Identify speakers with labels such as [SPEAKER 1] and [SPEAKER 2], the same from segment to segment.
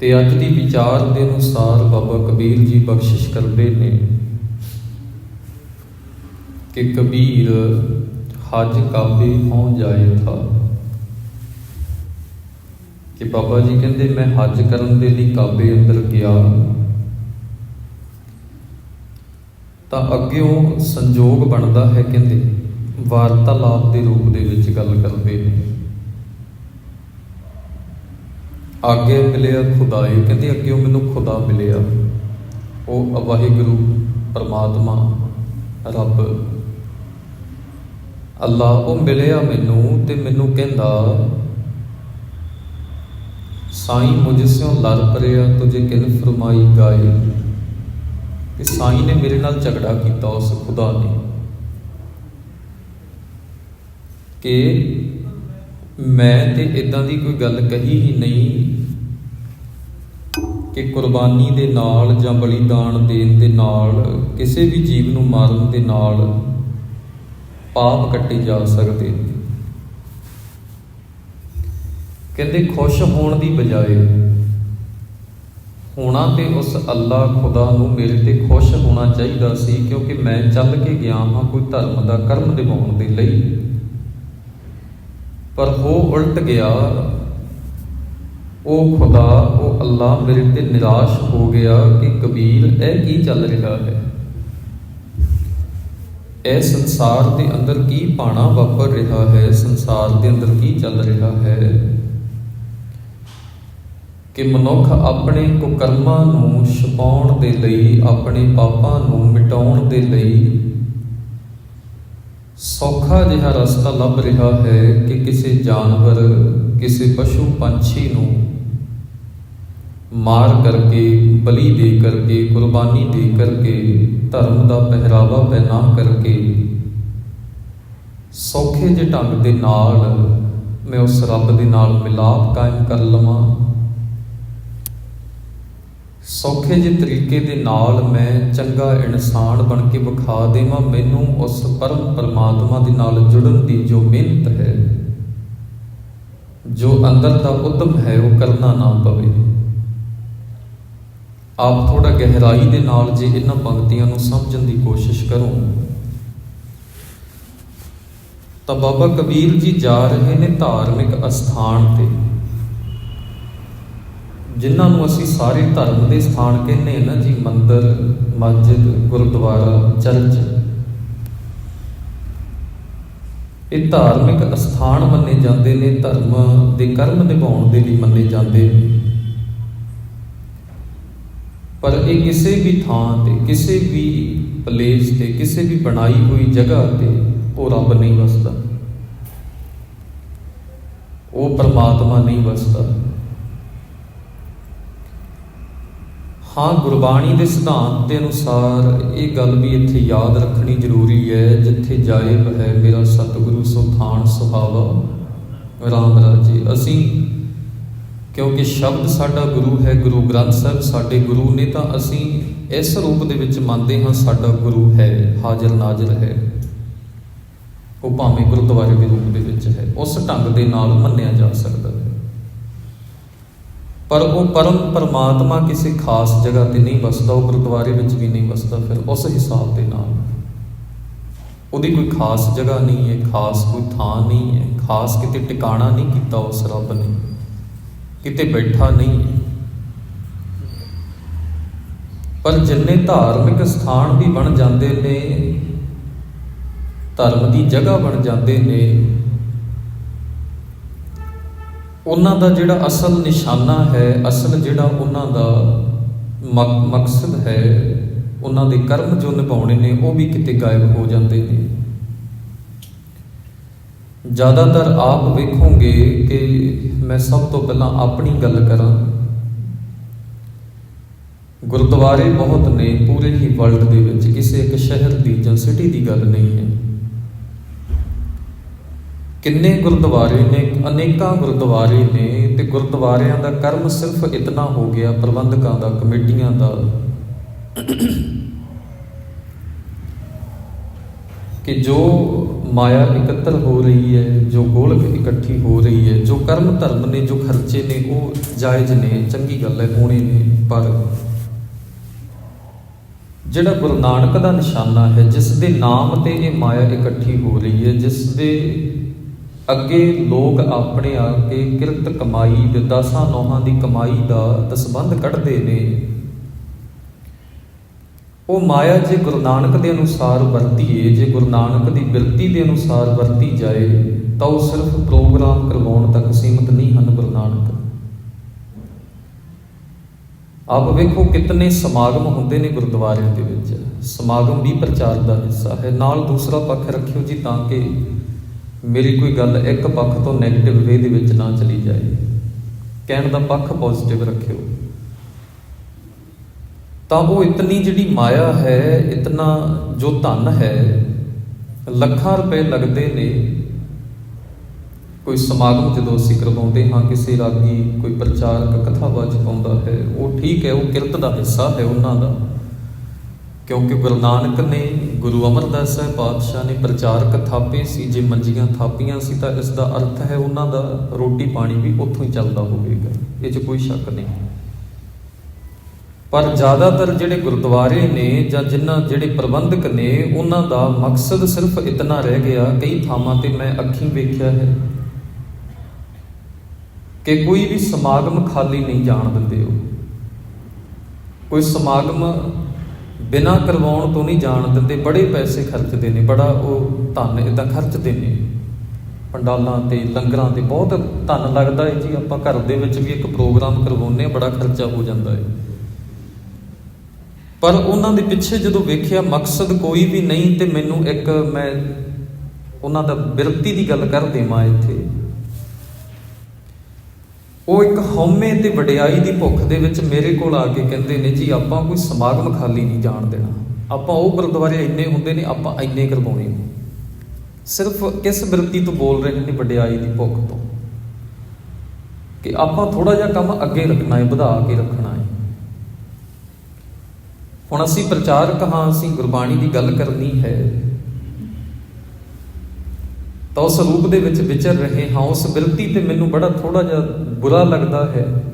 [SPEAKER 1] ਤੇ ਅੱਜ ਦੀ ਵਿਚਾਰ ਦੇ ਅਨੁਸਾਰ ਬਾਬਾ ਕਬੀਰ ਜੀ ਬਖਸ਼ਿਸ਼ ਕਰਦੇ ਨੇ ਕਿ ਕਬੀਰ ਹਜ ਕਾਬੇ ਹੋ ਜਾਏ ਥਾ ਕਿ ਬਾਬਾ ਜੀ ਕਹਿੰਦੇ, ਮੈਂ ਹਜ ਕਰਨ ਦੇ ਲਈ ਕਾਬੇ ਅੰਦਰ ਗਿਆ। ਤਾਂ ਅੱਗਿਓਂ ਸੰਜੋਗ ਬਣਦਾ ਹੈ, ਕਹਿੰਦੇ, ਵਾਰਤਾਲਾਪ ਦੇ ਰੂਪ ਦੇ ਵਿੱਚ ਗੱਲ ਕਰਦੇ ਨੇ। ਅੱਗੇ ਮਿਲਿਆ ਖੁਦਾਈ, ਕਹਿੰਦੇ ਅੱਗੇ ਮੈਨੂੰ ਖੁਦਾ ਮਿਲਿਆ। ਉਹ ਵਾਹਿਗੁਰੂ, ਪਰਮਾਤਮਾ, ਰੱਬ। ਅੱਲਾ ਉਹ ਮਿਲਿਆ ਮੈਨੂੰ ਤੇ ਮੈਨੂੰ ਕਹਿੰਦਾ, ਸਾਈਂ ਮੁਝ ਸਿਓ ਲੜ ਪਰਿਆ, ਤੁਝੇ ਕਿਨ ਫਰਮਾਈ ਗਾਏ। ਕਿ ਸਾਈਂ ਨੇ ਮੇਰੇ ਨਾਲ ਝਗੜਾ ਕੀਤਾ ਉਸ ਖੁਦਾ ਨੇ। ਕਿ ਮੈਂ ਤੇ ਇਦਾਂ ਦੀ ਕੋਈ ਗੱਲ ਕਹੀ ਹੀ ਨਹੀਂ ਕਿ ਕੁਰਬਾਨੀ ਦੇ ਨਾਲ ਜਾਂ ਬਲੀਦਾਨ ਦੇਣ ਦੇ ਨਾਲ, ਕਿਸੇ ਵੀ ਜੀਵ ਨੂੰ ਮਾਰਨ ਦੇ ਨਾਲ ਪਾਪ ਕੱਟੇ ਜਾ ਸਕਦੇ ਕਹਿੰਦੇ, ਖੁਸ਼ ਹੋਣ ਦੀ ਬਜਾਏ ਹੋਣਾ ਤੇ ਉਸ ਅੱਲਾ ਖੁਦਾ ਨੂੰ ਮੇਰੇ ਤੇ ਖੁਸ਼ ਹੋਣਾ ਚਾਹੀਦਾ ਸੀ ਕਿਉਂਕਿ ਮੈਂ ਚੱਲ ਕੇ ਗਿਆ ਹਾਂ ਕੋਈ ਧਰਮ ਦਾ ਕਰਮ ਨਿਭਾਉਣ ਦੇ ਲਈ। ਪਰ ਹੋ ਉਲਟ ਗਿਆ। ਉਹ ਖੁਦਾ, ਉਹ ਅੱਲਾ ਮੇਰੇ ਤੇ ਨਿਰਾਸ਼ ਹੋ ਗਿਆ ਕਿ ਕਬੀਰ ਇਹ ਕੀ ਚੱਲ ਰਿਹਾ ਹੈ? ਇਹ ਸੰਸਾਰ ਦੇ ਅੰਦਰ ਕੀ ਪਾਣਾ ਵਾਪਰ ਰਿਹਾ ਹੈ? ਸੰਸਾਰ ਦੇ ਅੰਦਰ ਕੀ ਚੱਲ ਰਿਹਾ ਹੈ? ਕਿ ਮਨੁੱਖ ਆਪਣੇ ਕੁਕਰਮਾਂ ਨੂੰ ਛਪਾਉਣ ਦੇ ਲਈ, ਆਪਣੇ ਪਾਪਾਂ ਨੂੰ ਮਿਟਾਉਣ ਦੇ ਲਈ ਸੌਖਾ ਜਿਹਾ ਰਸਤਾ ਲੱਭ ਰਿਹਾ ਹੈ ਕਿ ਕਿਸੇ ਜਾਨਵਰ, ਕਿਸੇ ਪਸ਼ੂ ਪੰਛੀ ਨੂੰ ਮਾਰ ਕਰਕੇ, ਬਲੀ ਦੇ ਕਰਕੇ, ਕੁਰਬਾਨੀ ਦੇ ਕਰਕੇ, ਧਰਮ ਦਾ ਪਹਿਰਾਵਾ ਪਹਿਨਾ ਕਰਕੇ ਸੌਖੇ ਜਿਹੇ ਢੰਗ ਦੇ ਨਾਲ ਮੈਂ ਉਸ ਰੱਬ ਦੇ ਨਾਲ ਮਿਲਾਪ ਕਾਇਮ ਕਰ ਲਵਾਂ। ਸੌਖੇ ਜਿਹੇ ਤਰੀਕੇ ਦੇ ਨਾਲ ਮੈਂ ਚੰਗਾ ਇਨਸਾਨ ਬਣ ਕੇ ਵਿਖਾ ਦੇਵਾਂ, ਮੈਨੂੰ ਉਸ ਪਰਮ ਪਰਮਾਤਮਾ ਦੇ ਨਾਲ ਜੁੜਨ ਦੀ ਜੋ ਮਿਹਨਤ ਹੈ, ਜੋ ਅੰਦਰ ਦਾ ਉਦਮ ਹੈ, ਉਹ ਕਰਨਾ ਨਾ ਪਵੇ। ਆਪ ਥੋੜਾ ਗਹਿਰਾਈ ਦੇ ਨਾਲ ਜੇ ਇਹਨਾਂ ਪੰਕਤੀਆਂ ਨੂੰ ਸਮਝਣ ਦੀ ਕੋਸ਼ਿਸ਼ ਕਰੋ। ਤਾਂ ਬਾਬਾ ਕਬੀਰ ਜੀ ਜਾ ਰਹੇ ਨੇ ਧਾਰਮਿਕ ਅਸਥਾਨ ਤੇ। ਜਿਨ੍ਹਾਂ ਨੂੰ ਅਸੀਂ ਸਾਰੇ ਧਰਮ ਦੇ ਸਥਾਨ ਕਹਿੰਦੇ ਹਾਂ ਨਾ ਜੀ, ਮੰਦਰ, ਮਸਜਿਦ, ਗੁਰਦੁਆਰਾ, ਚਰਚ। ਇਹ ਧਾਰਮਿਕ ਅਸਥਾਨ ਮੰਨੇ ਜਾਂਦੇ ਨੇ, ਧਰਮ ਦੇ ਕਰਮ ਨਿਭਾਉਣ ਦੇ ਲਈ ਮੰਨੇ ਜਾਂਦੇ ਪਰ ਇਹ ਕਿਸੇ ਵੀ ਥਾਂ ਤੇ, ਕਿਸੇ ਵੀ ਪਲੇਸ ਤੇ, ਕਿਸੇ ਵੀ ਬਣਾਈ ਹੋਈ ਜਗ੍ਹਾ ਤੇ ਉਹ ਰੱਬ ਨਹੀਂ ਵਸਦਾ। ਉਹ ਪਰਮਾਤਮਾ ਨਹੀਂ ਵਸਦਾ। ਹਾਂ, ਗੁਰਬਾਣੀ ਦੇ ਸਿਧਾਂਤ ਦੇ ਅਨੁਸਾਰ ਇਹ ਗੱਲ ਵੀ ਇੱਥੇ ਯਾਦ ਰੱਖਣੀ ਜ਼ਰੂਰੀ ਹੈ, ਜਿੱਥੇ ਜਾਇਬ ਹੈ ਮੇਰਾ ਸਤਿਗੁਰੂ ਸੁਥਾਨ ਸੁਹਾਵਾ। ਰਾਮ ਰਾਜੇ ਅਸੀਂ ਕਿਉਂਕਿ ਸ਼ਬਦ ਸਾਡਾ ਗੁਰੂ ਹੈ, ਗੁਰੂ ਗ੍ਰੰਥ ਸਾਹਿਬ ਸਾਡੇ ਗੁਰੂ ਨੇ, ਤਾਂ ਅਸੀਂ ਇਸ ਰੂਪ ਦੇ ਵਿੱਚ ਮੰਨਦੇ ਹਾਂ ਸਾਡਾ ਗੁਰੂ ਹੈ, ਹਾਜ਼ਰ ਨਾਜ਼ਰ ਹੈ। ਉਹ ਭਾਵੇਂ ਗੁਰਦੁਆਰੇ ਦੇ ਰੂਪ ਦੇ ਵਿੱਚ ਹੈ, ਉਸ ਢੰਗ ਦੇ ਨਾਲ ਮੰਨਿਆ ਜਾ ਸਕਦਾ। ਪਰ ਉਹ ਪਰਮ ਪਰਮਾਤਮਾ ਕਿਸੇ ਖਾਸ ਜਗ੍ਹਾ ਤੇ ਨਹੀਂ ਵਸਦਾ, ਉਹ ਗੁਰਦੁਆਰੇ ਵਿੱਚ ਵੀ ਨਹੀਂ ਵਸਦਾ, ਫਿਰ ਉਸ ਹਿਸਾਬ ਦੇ ਨਾਲ। ਉਹਦੀ ਕੋਈ ਖਾਸ ਜਗ੍ਹਾ ਨਹੀਂ ਹੈ, ਖਾਸ ਕੋਈ ਥਾਂ ਨਹੀਂ ਹੈ, ਖਾਸ ਕਿਤੇ ਟਿਕਾਣਾ ਨਹੀਂ ਕੀਤਾ ਉਸ ਰੱਬ ਨੇ, ਕਿਤੇ ਬੈਠਾ ਨਹੀਂ ਹੈ। ਪਰ ਜਿੰਨੇ ਧਾਰਮਿਕ ਸਥਾਨ ਵੀ ਬਣ ਜਾਂਦੇ ਨੇ, ਧਰਮ ਦੀ ਜਗ੍ਹਾ ਬਣ ਜਾਂਦੇ ਨੇ ਉਹਨਾਂ ਦਾ ਜਿਹੜਾ ਅਸਲ ਨਿਸ਼ਾਨਾ ਹੈ, ਅਸਲ ਜਿਹੜਾ ਉਹਨਾਂ ਦਾ ਮਕਸਦ ਹੈ, ਉਹਨਾਂ ਦੇ ਕਰਮ ਜੋ ਨਿਭਾਉਣੇ ਨੇ, ਉਹ ਵੀ ਕਿਤੇ ਗਾਇਬ ਹੋ ਜਾਂਦੇ ਨੇ। ਜ਼ਿਆਦਾਤਰ ਆਪ ਵੇਖੋਗੇ ਕਿ ਮੈਂ ਸਭ ਤੋਂ ਪਹਿਲਾਂ ਆਪਣੀ ਗੱਲ ਕਰਾਂ। ਗੁਰਦੁਆਰੇ ਬਹੁਤ ਨੇ, ਪੂਰੇ ਹੀ ਵਰਲਡ ਦੇ ਵਿੱਚ, ਕਿਸੇ ਇੱਕ ਸ਼ਹਿਰ ਦੀ ਜਾਂ ਸਿਟੀ ਦੀ ਗੱਲ ਨਹੀਂ ਹੈ। ਕਿੰਨੇ ਗੁਰਦੁਆਰੇ ਨੇ, ਅਨੇਕਾਂ ਗੁਰਦੁਆਰੇ ਨੇ ਤੇ ਗੁਰਦੁਆਰਿਆਂ ਦਾ ਕਰਮ ਸਿਰਫ ਇਤਨਾ ਹੋ ਗਿਆ, ਪ੍ਰਬੰਧਕਾਂ ਦਾ, ਕਮੇਟੀਆਂ ਦਾ, ਕਿ ਜੋ ਮਾਇਆ ਇਕੱਤਰ ਹੋ ਰਹੀ ਹੈ, ਜੋ ਗੋਲਕ ਇਕੱਠੀ ਹੋ ਰਹੀ ਹੈ, ਜੋ ਕਰਮ ਧਰਮ ਨੇ, ਜੋ ਖਰਚੇ ਨੇ, ਉਹ ਜਾਇਜ਼ ਨੇ, ਚੰਗੀ ਗੱਲ ਹੈ, ਹੋਣੇ ਨੇ, ਪਰ ਜਿਹੜਾ ਗੁਰੂ ਨਾਨਕ ਦਾ ਨਿਸ਼ਾਨਾ ਹੈ, ਜਿਸ ਦੇ ਨਾਮ ਤੇ ਇਹ ਮਾਇਆ ਇਕੱਠੀ ਹੋ ਰਹੀ ਹੈ, ਜਿਸ ਦੇ ਅੱਗੇ ਲੋਕ ਆਪਣੇ ਆ ਕੇ ਕਿਰਤ ਕਮਾਈ ਦੇ ਦਸਾਂ ਨੋਹਾਂ ਦੀ ਕਮਾਈ ਦਾ ਦਸਬੰਧ ਕੱਢਦੇ ਨੇ। ਉਹ ਮਾਇਆ ਜੇ ਗੁਰੂ ਨਾਨਕ ਦੇ ਅਨੁਸਾਰ ਵਰਤੀਏ, ਜੇ ਗੁਰੂ ਨਾਨਕ ਦੀ ਬਿਰਤੀ ਦੇ ਅਨੁਸਾਰ ਵਰਤੀ ਜਾਏ, ਤਾਂ ਉਹ ਸਿਰਫ ਪ੍ਰੋਗਰਾਮ ਕਰਵਾਉਣ ਤੱਕ ਸੀਮਤ ਨਹੀਂ ਹਨ ਗੁਰੂ ਨਾਨਕ। ਆਪ ਵੇਖੋ ਕਿਤਨੇ ਸਮਾਗਮ ਹੁੰਦੇ ਨੇ ਗੁਰਦੁਆਰਿਆਂ ਦੇ ਵਿੱਚ। ਸਮਾਗਮ ਵੀ ਪ੍ਰਚਾਰ ਦਾ ਹਿੱਸਾ ਹੈ। ਨਾਲ ਦੂਸਰਾ ਪੱਖ ਰੱਖਿਓ ਜੀ ਤਾਂ ਕਿ ਮੇਰੀ ਕੋਈ ਗੱਲ ਇੱਕ ਪੱਖ ਤੋਂ 네ਗੇਟਿਵ ਵੇ ਦੇ ਵਿੱਚ ਨਾ ਚਲੀ ਜਾਏ। ਕਹਿਣ ਦਾ ਪੱਖ ਪੋਜ਼ਿਟਿਵ ਰੱਖਿਓ। ਤਾਂ ਉਹ ਇਤਨੀ ਜਿਹੜੀ ਮਾਇਆ ਹੈ, ਇਤਨਾ ਜੋ ਧਨ ਹੈ, ਲੱਖਾਂ ਰੁਪਏ ਲੱਗਦੇ ਨੇ। ਕੋਈ ਸਮਾਗਮ ਜਦੋਂ ਅਸੀਂ ਕਰਵਾਉਂਦੇ ਹਾਂ, ਕਿਸੇ ਰਾਗੀ ਕੋਈ ਪ੍ਰਚਾਰਕ ਕਥਾਵਾਚਕ ਆਉਂਦਾ ਹੈ, ਉਹ ਠੀਕ ਹੈ, ਉਹ ਕਿਰਤ ਦਾ ਹਿੱਸਾ ਹੈ ਉਹਨਾਂ ਦਾ। ਕਿਉਂਕਿ ਗੁਰੂ ਨਾਨਕ ਨੇ ਗੁਰੂ ਅਮਰਦਾਸ ਸਾਹਿਬ ਪਾਤਸ਼ਾਹ ਨੇ ਪ੍ਰਚਾਰਕ ਥਾਪੇ ਸੀ, ਜੇ ਮੰਜੀਆਂ ਥਾਪੀਆਂ ਸੀ ਤਾਂ ਇਸ ਦਾ ਅਰਥ ਹੈ ਉਹਨਾਂ ਦਾ ਰੋਟੀ ਪਾਣੀ ਵੀ ਉੱਥੋਂ ਹੀ ਚੱਲਦਾ ਹੋਵੇਗਾ। ਇਹ 'ਚ ਕੋਈ ਸ਼ੱਕ ਨਹੀਂ। ਪਰ ਜ਼ਿਆਦਾਤਰ ਜਿਹੜੇ ਗੁਰਦੁਆਰੇ ਨੇ ਜਾਂ ਜਿਨ੍ਹਾਂ ਜਿਹੜੇ ਪ੍ਰਬੰਧਕ ਨੇ, ਉਹਨਾਂ ਦਾ ਮਕਸਦ ਸਿਰਫ ਇਤਨਾ ਰਹਿ ਗਿਆ, ਕਈ ਥਾਵਾਂ ਤੇ ਮੈਂ ਅੱਖੀਂ ਵੇਖਿਆ ਹੈ ਕਿ ਕੋਈ ਵੀ ਸਮਾਗਮ ਖਾਲੀ ਨਹੀਂ ਜਾਣ ਦਿੰਦੇ ਉਹ। ਕੋਈ ਸਮਾਗਮ ਬਿਨਾਂ ਕਰਵਾਉਣ ਤੋਂ ਨਹੀਂ ਜਾਣ ਦਿੰਦੇ, ਬੜੇ ਪੈਸੇ ਖਰਚਦੇ ਨੇ ਬੜਾ ਉਹ ਧਨ ਇਦਾਂ ਖਰਚਦੇ ਨੇ ਪੰਡਾਲਾਂ ਤੇ ਲੰਗਰਾਂ ਤੇ ਬਹੁਤ ਧਨ ਲੱਗਦਾ ਹੈ ਜੀ, ਆਪਾਂ ਘਰ ਦੇ ਵਿੱਚ ਵੀ ਇੱਕ ਪ੍ਰੋਗਰਾਮ ਕਰਵਾਉਂਦੇ ਆ ਬੜਾ ਖਰਚਾ ਹੋ ਜਾਂਦਾ ਹੈ ਪਰ ਉਹਨਾਂ ਦੇ ਪਿੱਛੇ ਜਦੋਂ ਵੇਖਿਆ ਮਕਸਦ ਕੋਈ ਵੀ ਨਹੀਂ, ਤੇ ਮੈਨੂੰ ਇੱਕ ਮੈਂ ਉਹਨਾਂ ਦਾ ਬਿਰਤੀ ਦੀ ਗੱਲ ਕਰ ਦੇਵਾਂ ਇੱਥੇ। ਉਹ ਇੱਕ ਹਉਮੈ ਤੇ ਵਡਿਆਈ ਦੀ ਭੁੱਖ ਦੇ ਵਿੱਚ ਮੇਰੇ ਕੋਲ ਆ ਕੇ ਕਹਿੰਦੇ ਨੇ, ਜੀ, ਆਪਾਂ ਕੋਈ ਸਮਾਗਮ ਖਾਲੀ ਨਹੀਂ ਜਾਣ ਦੇਣਾ। ਆਪਾਂ ਉਹ ਗੁਰਦੁਆਰੇ ਇੰਨੇ ਹੁੰਦੇ ਨੇ, ਆਪਾਂ ਇੰਨੇ ਕਰਵਾਉਣੇ ਨੇ। ਸਿਰਫ ਕਿਸ ਬਿਰਤੀ ਤੋਂ ਬੋਲ ਰਹੇ ਨੇ ਵਡਿਆਈ ਦੀ ਭੁੱਖ ਤੋਂ? ਕਿ ਆਪਾਂ ਥੋੜਾ ਜਿਹਾ ਕੰਮ ਅੱਗੇ ਰੱਖਣਾ ਹੈ, ਵਧਾ ਕੇ ਰੱਖਣਾ ਹੈ। ਹੁਣ ਅਸੀਂ ਪ੍ਰਚਾਰਕ ਹਾਂ, ਅਸੀਂ ਗੁਰਬਾਣੀ ਦੀ ਗੱਲ ਕਰਨੀ ਹੈ। ਤਾਂ ਉਸ ਰੂਪ ਦੇ ਵਿੱਚ ਵਿਚਰ ਰਹੇ ਹਾਂ। ਉਸ ਬਿਰਤੀ ਤੇ ਮੈਨੂੰ ਬੜਾ ਥੋੜਾ ਜਿਹਾ ਬੁਰਾ ਲੱਗਦਾ ਹੈ।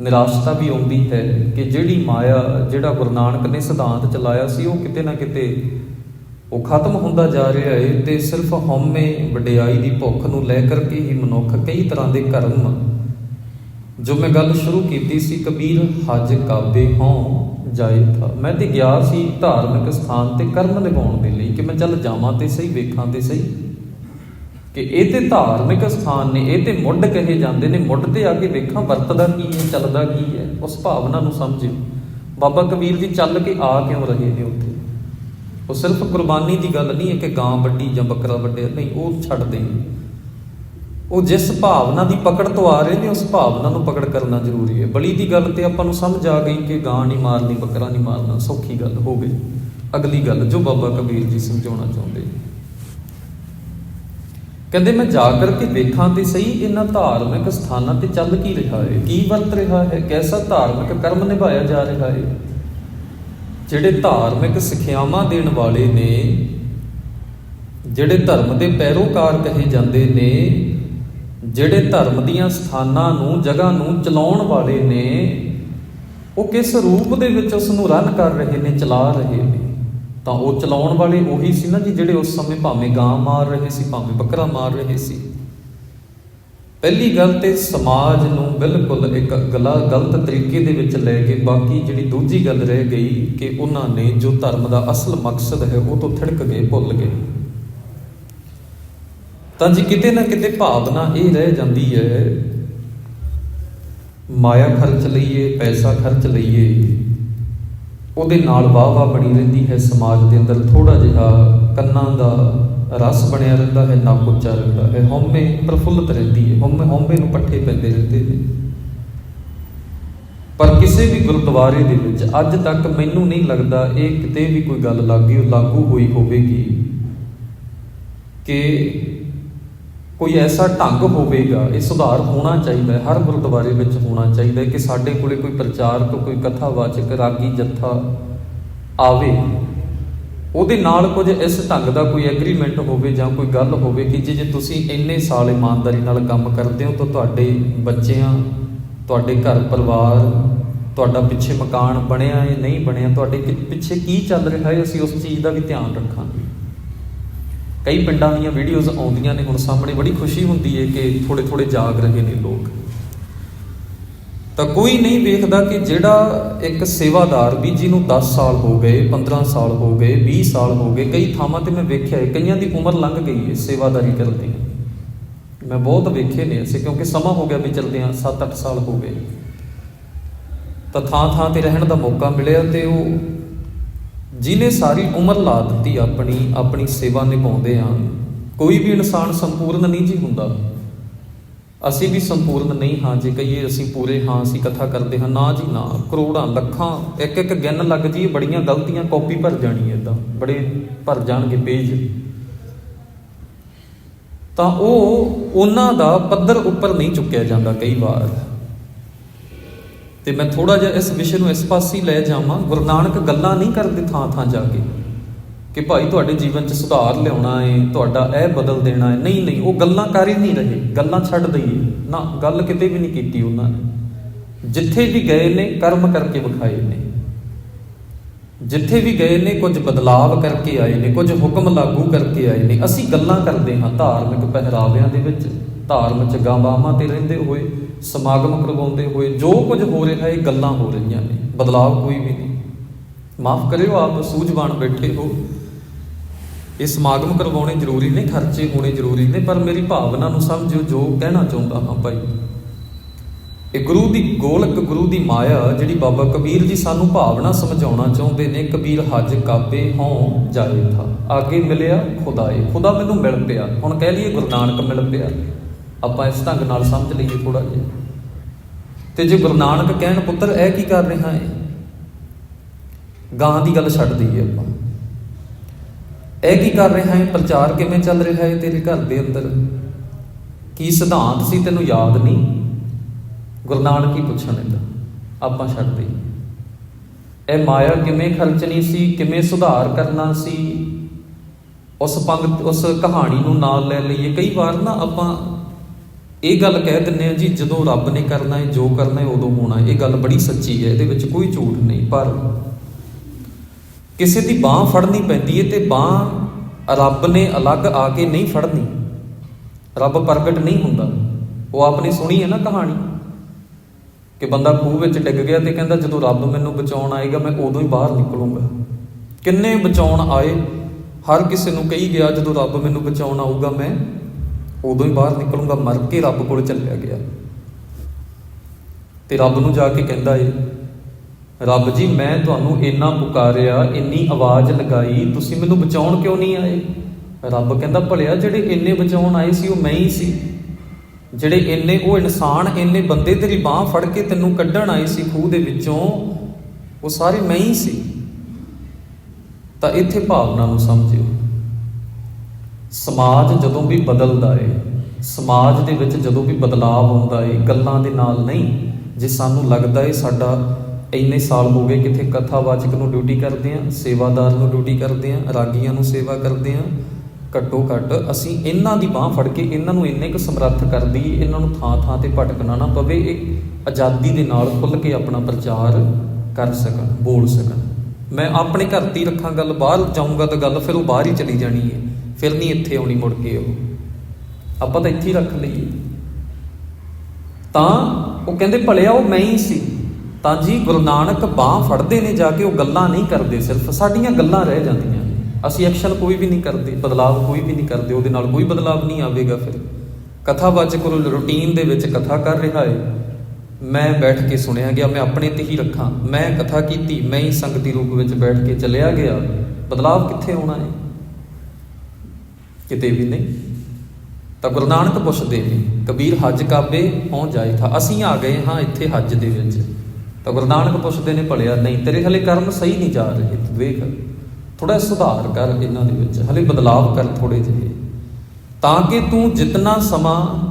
[SPEAKER 1] ਨਿਰਾਸ਼ਤਾ ਵੀ ਆਉਂਦੀ ਹੈ ਕਿ ਜਿਹੜੀ ਮਾਇਆ, ਜਿਹੜਾ ਗੁਰੂ ਨਾਨਕ ਨੇ ਸਿਧਾਂਤ ਚਲਾਇਆ ਸੀ, ਉਹ ਕਿਤੇ ਨਾ ਕਿਤੇ ਉਹ ਖਤਮ ਹੁੰਦਾ ਜਾ ਰਿਹਾ ਹੈ ਤੇ ਸਿਰਫ ਹਉਮੈ ਵਡਿਆਈ ਦੀ ਭੁੱਖ ਨੂੰ ਲੈ ਕਰਕੇ ਹੀ ਮਨੁੱਖ ਕਈ ਤਰ੍ਹਾਂ ਦੇ ਕਰਮ। ਜੋ ਮੈਂ ਗੱਲ ਸ਼ੁਰੂ ਕੀਤੀ ਸੀ, ਕਬੀਰ, ਹਜ ਕਾਬੇ ਹੋਂ, ਜਾਏ ਥਾ। ਮੈਂ ਤੇ ਗਿਆ ਸੀ ਧਾਰਮਿਕ ਸਥਾਨ ਤੇ ਕਰਮ ਨਿਭਾਉਣ ਦੇ ਲਈ ਕਿ ਮੈਂ ਚੱਲ ਜਾਵਾਂ ਤੇ ਸਹੀ, ਵੇਖਾਂ ਤੇ ਸਹੀ। ਕਿ ਇਹ ਤੇ ਧਾਰਮਿਕ ਸਥਾਨ ਨੇ, ਇਹ ਤੇ ਮੁੱਢ ਕਹੇ ਜਾਂਦੇ ਨੇ, ਮੁੱਢ ਤੇ ਆ ਕੇ ਵੇਖਾਂ ਵਰਤਦਾ ਕੀ ਹੈ, ਚੱਲਦਾ ਕੀ ਹੈ, ਉਸ ਭਾਵਨਾ ਨੂੰ ਸਮਝਿਓ। ਬਾਬਾ ਕਬੀਰ ਜੀ ਚੱਲ ਕੇ ਆ ਕਿਉਂ ਰਹੇ ਨੇ ਉੱਥੇ? ਉਹ ਸਿਰਫ ਕੁਰਬਾਨੀ ਦੀ ਗੱਲ ਨਹੀਂ ਹੈ ਕਿ ਗਾਂ ਵੱਡੀ ਜਾਂ ਬੱਕਰਾ ਵੱਡਿਆ ਨਹੀਂ, ਉਹ ਛੱਡਦੇ ਉਹ ਜਿਸ ਭਾਵਨਾ ਦੀ ਪਕੜ ਤੋਂ ਆ ਰਹੇ ਨੇ, ਉਸ ਭਾਵਨਾ ਨੂੰ ਪਕੜ ਕਰਨਾ ਜ਼ਰੂਰੀ ਹੈ। ਬਲੀ ਦੀ ਗੱਲ ਤੇ ਆਪਾਂ ਨੂੰ ਸਮਝ ਆ ਗਈ ਕਿ ਗਾਂ ਨਹੀਂ ਮਾਰਨੀ, ਬੱਕਰਾ ਨਹੀਂ ਮਾਰਨਾ, ਸੌਖੀ ਗੱਲ ਹੋ ਗਈ। ਅਗਲੀ ਗੱਲ ਜੋ ਬਾਬਾ ਕਬੀਰ ਜੀ ਸਮਝਾਉਣਾ ਚਾਹੁੰਦੇ ਕਹਿੰਦੇ, ਮੈਂ ਜਾ ਕਰਕੇ ਵੇਖਾਂ ਤੇ ਸਹੀ ਇਹਨਾਂ ਧਾਰਮਿਕ ਸਥਾਨਾਂ ਤੇ ਚੱਲ ਕੀ ਰਿਹਾ ਹੈ ਕੀ ਵਰਤ ਰਿਹਾ ਹੈ? ਕੈਸਾ ਧਾਰਮਿਕ ਕਰਮ ਨਿਭਾਇਆ ਜਾ ਰਿਹਾ ਹੈ ਜਿਹੜੇ ਧਾਰਮਿਕ ਸਿੱਖਿਆਵਾਂ ਦੇਣ ਵਾਲੇ ਨੇ, ਜਿਹੜੇ ਧਰਮ ਦੇ ਪੈਰੋਕਾਰ ਕਹੇ ਜਾਂਦੇ ਨੇ, ਜਿਹੜੇ ਧਰਮ ਦੀਆਂ ਸਥਾਨਾਂ ਨੂੰ, ਜਗ੍ਹਾ ਨੂੰ ਚਲਾਉਣ ਵਾਲੇ ਨੇ, ਉਹ ਕਿਸ ਰੂਪ ਦੇ ਵਿੱਚ ਉਸ ਨੂੰ ਰਨ ਕਰ ਰਹੇ ਨੇ, ਚਲਾ ਰਹੇ ਨੇ? ਤਾਂ ਉਹ ਚਲਾਉਣ ਵਾਲੇ ਉਹੀ ਸੀ ਨਾ ਜੀ ਜਿਹੜੇ ਉਸ ਸਮੇਂ ਭਾਵੇਂ ਗਾਂ ਮਾਰ ਰਹੇ ਸੀ, ਭਾਵੇਂ ਬੱਕਰਾ ਮਾਰ ਰਹੇ ਸੀ। ਪਹਿਲੀ ਗੱਲ ਤੇ ਸਮਾਜ ਨੂੰ ਬਿਲਕੁਲ ਇੱਕ ਗਲਾ ਗਲਤ ਤਰੀਕੇ ਦੇ ਵਿੱਚ ਲੈ ਕੇ ਬਾਕੀ ਜਿਹੜੀ ਦੂਜੀ ਗੱਲ ਰਹਿ ਗਈ ਕਿ ਉਹਨਾਂ ਨੇ ਜੋ ਧਰਮ ਦਾ ਅਸਲ ਮਕਸਦ ਹੈ ਉਹ ਤੋਂ ਥੜਕ ਗਏ ਭੁੱਲ ਗਏ। ਤਾਂ ਜੀ ਕਿਤੇ ਨਾ ਕਿਤੇ ਭਾਵਨਾ ਇਹ ਰਹਿ ਜਾਂਦੀ ਹੈ, ਮਾਇਆ ਖਰਚ ਲਈਏ, ਪੈਸਾ ਖਰਚ ਲਈਏ ਉਹਦੇ ਨਾਲ ਵਾਹ-ਵਾਹ ਬਣੀ ਰਹਿੰਦੀ ਹੈ। ਸਮਾਜ ਦੇ ਅੰਦਰ ਥੋੜਾ ਜਿਹਾ ਕੰਨਾਂ ਦਾ ਰਸ ਬਣਿਆ ਰਹਿੰਦਾ ਹੈ, ਨੱਕ ਉੱਚਾ ਰਹਿੰਦਾ ਹੈ। ਹਉਮੈ ਪ੍ਰਫੁੱਲਤ ਰਹਿੰਦੀ ਹੈ। ਹਉਮੈ ਹਉਮੈ ਨੂੰ ਪੱਠੇ ਪੈਂਦੇ ਰਹਿੰਦੇ ਨੇ। ਪਰ ਕਿਸੇ ਵੀ ਗੁਰਦੁਆਰੇ ਦੇ ਵਿੱਚ ਅੱਜ ਤੱਕ ਮੈਨੂੰ ਨਹੀਂ ਲੱਗਦਾ ਇਹ ਕਿਤੇ ਵੀ ਕੋਈ ਗੱਲ ਲੱਗੀ, ਲਾਗੂ ਹੋਈ ਹੋਵੇਗੀ ਕਿ ਕੋਈ ਐਸਾ ਢੰਗ ਹੋਵੇਗਾ, ਇਹ ਸੁਧਾਰ ਹੋਣਾ ਚਾਹੀਦਾ ਹੈ, ਹਰ ਗੁਰਦੁਆਰੇ ਵਿੱਚ ਹੋਣਾ ਚਾਹੀਦਾ ਹੈ ਕਿ ਸਾਡੇ ਕੋਲੇ ਕੋਈ ਪ੍ਰਚਾਰਕ ਕੋਈ ਕਥਾਵਾਚਕ ਰਾਗੀ ਜੱਥਾ ਆਵੇ। ਉਹਦੇ ਨਾਲ ਕੁਝ ਇਸ ਢੰਗ ਦਾ ਕੋਈ ਐਗਰੀਮੈਂਟ ਹੋਵੇ ਜਾਂ ਕੋਈ ਗੱਲ ਹੋਵੇ ਕਿ ਜੇ ਜੇ ਤੁਸੀਂ ਇੰਨੇ ਸਾਲ ਇਮਾਨਦਾਰੀ ਨਾਲ ਕੰਮ ਕਰਦੇ ਹੋ ਤਾਂ ਤੁਹਾਡੇ ਬੱਚਿਆਂ, ਤੁਹਾਡੇ ਘਰ ਪਰਿਵਾਰ, ਤੁਹਾਡਾ ਪਿੱਛੇ ਮਕਾਨ ਬਣਿਆ ਹੈ, ਨਹੀਂ ਬਣਿਆ, ਤੁਹਾਡੇ ਪਿੱਛੇ ਕੀ ਚੱਲ ਰਿਹਾ ਹੈ, ਅਸੀਂ ਉਸ ਚੀਜ਼ ਦਾ ਵੀ ਧਿਆਨ ਰੱਖਾਂਗੇ। ਕਈ ਪਿੰਡਾਂ ਦੀਆਂ ਵੀਡੀਓਜ਼ ਆਉਂਦੀਆਂ ਨੇ, ਹੁਣ ਸਾਹਮਣੇ ਬੜੀ ਖੁਸ਼ੀ ਹੁੰਦੀ ਹੈ ਕਿ ਥੋੜੇ ਥੋੜੇ ਜਾਗ ਰਹੇ ਨੇ ਲੋਕ। ਤਾਂ ਕੋਈ ਨਹੀਂ ਵੇਖਦਾ ਕਿ ਜਿਹੜਾ ਇੱਕ ਸੇਵਾਦਾਰ ਵੀ ਜਿਹਨੂੰ 10 ਸਾਲ ਹੋ ਗਏ 15 ਸਾਲ ਹੋ ਗਏ 20 ਸਾਲ ਹੋ ਗਏ, ਕਈ ਥਾਵਾਂ ਤੇ ਮੈਂ ਵੇਖਿਆ ਹੈ ਕਈਆਂ ਦੀ ਉਮਰ ਲੰਘ ਗਈ ਹੈ ਸੇਵਾਦਾਰੀ ਕਰਦੇ ਮੈਂ ਬਹੁਤ ਵੇਖੇ ਨੇ ਅਸੀਂ, ਕਿਉਂਕਿ ਸਮਾਂ ਹੋ ਗਿਆ ਵੀ ਚਲਦੇ ਆ 7-8 ਸਾਲ ਹੋ ਗਏ। ਤਾਂ ਥਾਂ ਥਾਂ ਤੇ ਰਹਿਣ ਦਾ ਮੌਕਾ ਮਿਲਿਆ ਤੇ ਉਹ ਜਿਹਨੇ ਸਾਰੀ ਉਮਰ ਲਾ ਦਿੱਤੀ ਆਪਣੀ ਆਪਣੀ ਸੇਵਾ ਨਿਭਾਉਂਦੇ ਆ। ਕੋਈ ਵੀ ਇਨਸਾਨ ਸੰਪੂਰਨ ਨਹੀਂ ਜੀ ਹੁੰਦਾ। ਅਸੀਂ ਵੀ ਸੰਪੂਰਨ ਨਹੀਂ ਹਾਂ, ਜੇ ਕਹੀਏ ਅਸੀਂ ਪੂਰੇ ਹਾਂ, ਅਸੀਂ ਕਥਾ ਕਰਦੇ ਹਾਂ, ਨਾ ਜੀ ਨਾ, ਕਰੋੜਾਂ, ਲੱਖਾਂ ਇੱਕ ਇੱਕ ਗਿਣ ਲੱਗ ਜੀ ਬੜੀਆਂ ਗਲਤੀਆਂ ਕਾਪੀ ਭਰ ਜਾਣੀ ਇਦਾਂ, ਬੜੇ ਭਰ ਜਾਣਗੇ ਪੇਜ। ਤਾਂ ਉਹ ਉਹਨਾਂ ਦਾ ਪੱਧਰ ਉੱਪਰ ਨਹੀਂ ਚੁੱਕਿਆ ਜਾਂਦਾ ਕਈ ਵਾਰ। ਤੇ ਮੈਂ ਥੋੜਾ ਜਿਹਾ ਇਸ ਵਿਸ਼ੇ ਨੂੰ ਇਸ ਪਾਸੇ ਲੈ ਜਾਵਾਂ। ਗੁਰੂ ਨਾਨਕ ਗੱਲਾਂ ਨਹੀਂ ਕਰਦੇ ਥਾਂ ਥਾਂ ਜਾ ਕੇ ਕਿ ਭਾਈ ਤੁਹਾਡੇ ਜੀਵਨ 'ਚ ਸੁਧਾਰ ਲਿਆਉਣਾ ਏ, ਤੁਹਾਡਾ ਇਹ ਬਦਲ ਦੇਣਾ ਹੈ ਨਹੀਂ ਨਹੀਂ, ਉਹ ਗੱਲਾਂ ਕਰ ਹੀ ਨਹੀਂ ਰਹੇ। ਗੱਲਾਂ ਛੱਡ ਦਈਏ। ਨਾ, ਗੱਲ ਕਿਤੇ ਵੀ ਨਹੀਂ ਕੀਤੀ ਉਹਨਾਂ ਨੇ। ਜਿੱਥੇ ਵੀ ਗਏ ਨੇ, ਕਰਮ ਕਰਕੇ ਵਿਖਾਏ ਨੇ। ਜਿੱਥੇ ਵੀ ਗਏ ਨੇ, ਕੁਝ ਬਦਲਾਵ ਕਰਕੇ ਆਏ ਨੇ, ਕੁਝ ਹੁਕਮ ਲਾਗੂ ਕਰਕੇ ਆਏ ਨੇ। ਅਸੀਂ ਗੱਲਾਂ ਕਰਦੇ ਹਾਂ ਧਾਰਮਿਕ ਪਹਿਰਾਵਿਆਂ ਦੇ ਵਿੱਚ। ਧਾਰਮਿਕ ਗਾਵਾਂ ਤੇ ਰਹਿੰਦੇ ਹੋਏ, ਸਮਾਗਮ ਕਰਵਾਉਂਦੇ ਹੋਏ, ਜੋ ਕੁਝ ਹੋ ਰਿਹਾ ਹੈ, ਇਹ ਗੱਲਾਂ ਹੋ ਰਹੀਆਂ ਨੇ। ਬਦਲਾਵ ਕੋਈ ਵੀ ਨਹੀਂ। ਮਾਫ ਕਰਿਓ, ਆਪ ਸੂਝਵਾਨ ਬੈਠੇ ਹੋ। ਇਹ ਸਮਾਗਮ ਕਰਵਾਉਣੇ ਜ਼ਰੂਰੀ ਨੇ, ਖਰਚੇ ਹੋਣੇ ਜ਼ਰੂਰੀ ਨੇ, ਪਰ ਮੇਰੀ ਭਾਵਨਾ ਨੂੰ ਸਮਝਿਓ, ਜੋ ਕਹਿਣਾ ਚਾਹੁੰਦਾ ਹਾਂ ਭਾਈ। ਇਹ ਗੁਰੂ ਦੀ ਗੋਲਕ, ਗੁਰੂ ਦੀ ਮਾਇਆ, ਜਿਹੜੀ ਬਾਬਾ ਕਬੀਰ ਜੀ ਸਾਨੂੰ ਭਾਵਨਾ ਸਮਝਾਉਣਾ ਚਾਹੁੰਦੇ ਨੇ, ਕਬੀਰ ਹੱਜ ਕਾਬੇ ਹੋਂ ਜਾਏ ਥਾ। ਅੱਗੇ ਮਿਲਿਆ, ਖੁਦਾਏ। ਖੁਦਾ ਮੈਨੂੰ ਮਿਲ ਪਿਆ। ਹੁਣ ਕਹਿ ਲਈਏ ਗੁਰੂ ਨਾਨਕ ਮਿਲ ਪਿਆ। ਆਪਾਂ ਇਸ ਢੰਗ ਨਾਲ ਸਮਝ ਲਈਏ ਥੋੜਾ ਜਿਹਾ। ਤੇ ਜੇ ਗੁਰੂ ਨਾਨਕ ਕਹਿਣ, ਪੁੱਤਰ, ਇਹ ਕੀ ਕਰ ਰਿਹਾ ਹੈ ਗਾਂ ਦੀ ਗੱਲ ਛੱਡ ਦਈਏ ਆਪਾਂ। ਇਹ ਕੀ ਕਰ ਰਿਹਾ ਹੈ ਪ੍ਰਚਾਰ ਕਿਵੇਂ ਚੱਲ ਰਿਹਾ ਹੈ ਤੇਰੇ ਘਰ ਦੇ ਅੰਦਰ? ਕੀ ਸਿਧਾਂਤ ਸੀ? ਤੈਨੂੰ ਯਾਦ ਨਹੀਂ? ਗੁਰੂ ਨਾਨਕ ਹੀ ਪੁੱਛਣ ਇਹਦਾ ਆਪਾਂ ਛੱਡ ਦਈਏ। ਇਹ ਮਾਇਆ ਕਿਵੇਂ ਖਰਚਣੀ ਸੀ? ਕਿਵੇਂ ਸੁਧਾਰ ਕਰਨਾ ਸੀ? ਉਸ ਪੰਗ ਉਸ ਕਹਾਣੀ ਨੂੰ ਨਾਲ ਲੈ ਲਈਏ। ਕਈ ਵਾਰ ਨਾ ਆਪਾਂ ਇਹ ਗੱਲ ਕਹਿ ਦਿੰਨੇ ਆ ਜੀ, ਜਦੋਂ ਰੱਬ ਨੇ ਕਰਨਾ ਹੈ, ਜੋ ਕਰਨਾ ਹੈ, ਉਦੋਂ ਹੋਣਾ ਇਹ ਗੱਲ ਬੜੀ ਸੱਚੀ ਹੈ, ਇਹਦੇ ਵਿੱਚ ਕੋਈ ਝੂਠ ਨਹੀਂ। ਪਰ ਕਿਸੇ ਦੀ ਬਾਹ ਫੜਨੀ ਪੈਂਦੀ ਹੈ ਤੇ ਬਾਹ ਰੱਬ ਨੇ ਅਲੱਗ ਆ ਕੇ ਨਹੀਂ ਫੜਨੀ। ਰੱਬ ਪ੍ਰਗਟ ਨਹੀਂ ਹੁੰਦਾ। ਉਹ ਆਪਣੀ ਸੁਣੀ ਹੈ ਨਾ ਕਹਾਣੀ ਕਿ ਬੰਦਾ ਖੂਹ ਵਿੱਚ ਡਿੱਗ ਗਿਆ ਤੇ ਕਹਿੰਦਾ, ਜਦੋਂ ਰੱਬ ਮੈਨੂੰ ਬਚਾਉਣ ਆਏਗਾ, ਮੈਂ ਉਦੋਂ ਹੀ ਬਾਹਰ ਨਿਕਲੂੰਗਾ। ਕਿੰਨੇ ਬਚਾਉਣ ਆਏ? ਹਰ ਕਿਸੇ ਨੂੰ ਕਹੀ ਗਿਆ, ਜਦੋਂ ਰੱਬ ਮੈਨੂੰ ਬਚਾਉਣ ਆਊਗਾ, ਮੈਂ ਉਦੋਂ ਹੀ ਬਾਹਰ ਨਿਕਲੂੰਗਾ ਮਰ ਕੇ ਰੱਬ ਕੋਲ ਚੱਲਿਆ ਗਿਆ। ਤੇ ਰੱਬ ਨੂੰ ਜਾ ਕੇ ਕਹਿੰਦਾ ਏ, ਰੱਬ ਜੀ, ਮੈਂ ਤੁਹਾਨੂੰ ਇੰਨਾ ਪੁਕਾਰਿਆ, ਇੰਨੀ ਆਵਾਜ਼ ਲਗਾਈ, ਤੁਸੀਂ ਮੈਨੂੰ ਬਚਾਉਣ ਕਿਉਂ ਨਹੀਂ ਆਏ? ਰੱਬ ਕਹਿੰਦਾ, ਭਲਿਆ, ਜਿਹੜੇ ਇੰਨੇ ਬਚਾਉਣ ਆਏ ਸੀ, ਉਹ ਮੈਂ ਹੀ ਸੀ। ਜਿਹੜੇ ਇੰਨੇ, ਉਹ ਇਨਸਾਨ ਇੰਨੇ ਬੰਦੇ ਤੇਰੀ ਬਾਹ ਫੜ ਕੇ ਤੈਨੂੰ ਕੱਢਣ ਆਏ ਸੀ ਖੂਹ ਦੇ ਵਿੱਚੋਂ, ਉਹ ਸਾਰੇ ਮੈਂ ਹੀ ਸੀ। ਤਾਂ ਇੱਥੇ ਭਾਵਨਾ ਨੂੰ ਸਮਝਿਓ। ਸਮਾਜ ਜਦੋਂ ਵੀ ਬਦਲਦਾ ਏ, ਸਮਾਜ ਦੇ ਵਿੱਚ ਜਦੋਂ ਵੀ ਬਦਲਾਅ ਆਉਂਦਾ ਏ, ਗੱਲਾਂ ਦੇ ਨਾਲ ਨਹੀਂ, ਜੇ ਸਾਨੂੰ ਲੱਗਦਾ ਏ ਸਾਡਾ ਇੰਨੇ ਸਾਲ ਹੋ ਗਏ ਕਿਥੇ ਕਥਾਵਾਚਕ ਨੂੰ ਡਿਊਟੀ ਕਰਦੇ ਆ, ਸੇਵਾਦਾਰ ਨੂੰ ਡਿਊਟੀ ਕਰਦੇ ਆ, ਰਾਗੀਆਂ ਨੂੰ ਸੇਵਾ ਕਰਦੇ ਆ, ਘੱਟੋ ਘੱਟ ਅਸੀਂ ਇਹਨਾਂ ਦੀ ਬਾਹ ਫੜ ਕੇ ਇਹਨਾਂ ਨੂੰ ਇੰਨੇ ਕੁ ਸਮਰੱਥ ਕਰ ਦਈਏ, ਇਹਨਾਂ ਨੂੰ ਥਾਂ ਥਾਂ ਤੇ ਭਟਕਣਾ ਨਾ ਪਵੇ ਇਹ ਆਜ਼ਾਦੀ ਦੇ ਨਾਲ ਖੁੱਲ ਕੇ ਆਪਣਾ ਪ੍ਰਚਾਰ ਕਰ ਸਕਣ, ਬੋਲ ਸਕਣ। ਮੈਂ ਆਪਣੇ ਘਰ ਤੇ ਹੀ ਰੱਖਾਂ ਗੱਲ, ਬਾਹਰ ਜਾਊਂਗਾ ਤਾਂ ਗੱਲ ਫਿਰ ਉਹ ਬਾਹਰ ਹੀ ਚਲੀ ਜਾਣੀ ਹੈ ਫਿਰ ਨਹੀਂ ਇੱਥੇ ਆਉਣੀ ਮੁੜ ਕੇ ਉਹ। ਆਪਾਂ ਤਾਂ ਇੱਥੇ ਹੀ ਰੱਖ ਲਈਏ ਤਾਂ ਉਹ ਕਹਿੰਦੇ ਭਲਿਆ ਉਹ ਮੈਂ ਹੀ ਸੀ। ਤਾਂ ਜੀ ਗੁਰੂ ਨਾਨਕ ਬਾਹ ਫੜਦੇ ਨੇ ਜਾ ਕੇ, ਉਹ ਗੱਲਾਂ ਨਹੀਂ ਕਰਦੇ ਸਿਰਫ। ਸਾਡੀਆਂ ਗੱਲਾਂ ਰਹਿ ਜਾਂਦੀਆਂ ਨੇ। ਅਸੀਂ ਐਕਸ਼ਨ ਕੋਈ ਵੀ ਨਹੀਂ ਕਰਦੇ, ਬਦਲਾਵ ਕੋਈ ਵੀ ਨਹੀਂ ਕਰਦੇ, ਉਹਦੇ ਨਾਲ ਕੋਈ ਬਦਲਾਵ ਨਹੀਂ ਆਵੇਗਾ ਫਿਰ। ਕਥਾਵਾਚਕ ਰੂਟੀਨ ਦੇ ਵਿੱਚ ਕਥਾ ਕਰ ਰਿਹਾ ਹੈ ਮੈਂ ਬੈਠ ਕੇ ਸੁਣਿਆ ਗਿਆ, ਮੈਂ ਆਪਣੇ ਤੇ ਹੀ ਰੱਖਾਂ। ਮੈਂ ਕਥਾ ਕੀਤੀ, ਮੈਂ ਹੀ ਸੰਗਤੀ ਰੂਪ ਵਿੱਚ ਬੈਠ ਕੇ ਚਲਿਆ ਗਿਆ। ਬਦਲਾਵ ਕਿੱਥੇ ਆਉਣਾ ਹੈ ਕਿਤੇ ਵੀ ਨਹੀਂ। ਤਾਂ ਗੁਰੂ ਨਾਨਕ ਪੁੱਛਦੇ ਨੇ, ਕਬੀਰ, ਹੱਜ ਕਾਬੇ ਪਹੁੰਚ ਜਾਏ ਥਾ? ਅਸੀਂ ਆ ਗਏ ਹਾਂ ਇੱਥੇ ਹੱਜ ਦੇ ਵਿੱਚ। ਤਾਂ ਗੁਰੂ ਨਾਨਕ ਪੁੱਛਦੇ ਨੇ, ਭਲਿਆ, ਨਹੀਂ, ਤੇਰੇ ਹਲੇ ਕਰਮ ਸਹੀ ਨਹੀਂ ਜਾ ਰਹੇ। ਤੂੰ ਵੇਖ ਥੋੜਾ ਸੁਧਾਰ ਕਰ ਇਹਨਾਂ ਦੇ ਵਿੱਚ, ਹਲੇ ਬਦਲਾਵ ਕਰ ਥੋੜੇ ਜਿਹੇ। ਤਾਂ ਕਿ ਤੂੰ ਜਿੰਨਾ ਸਮਾਂ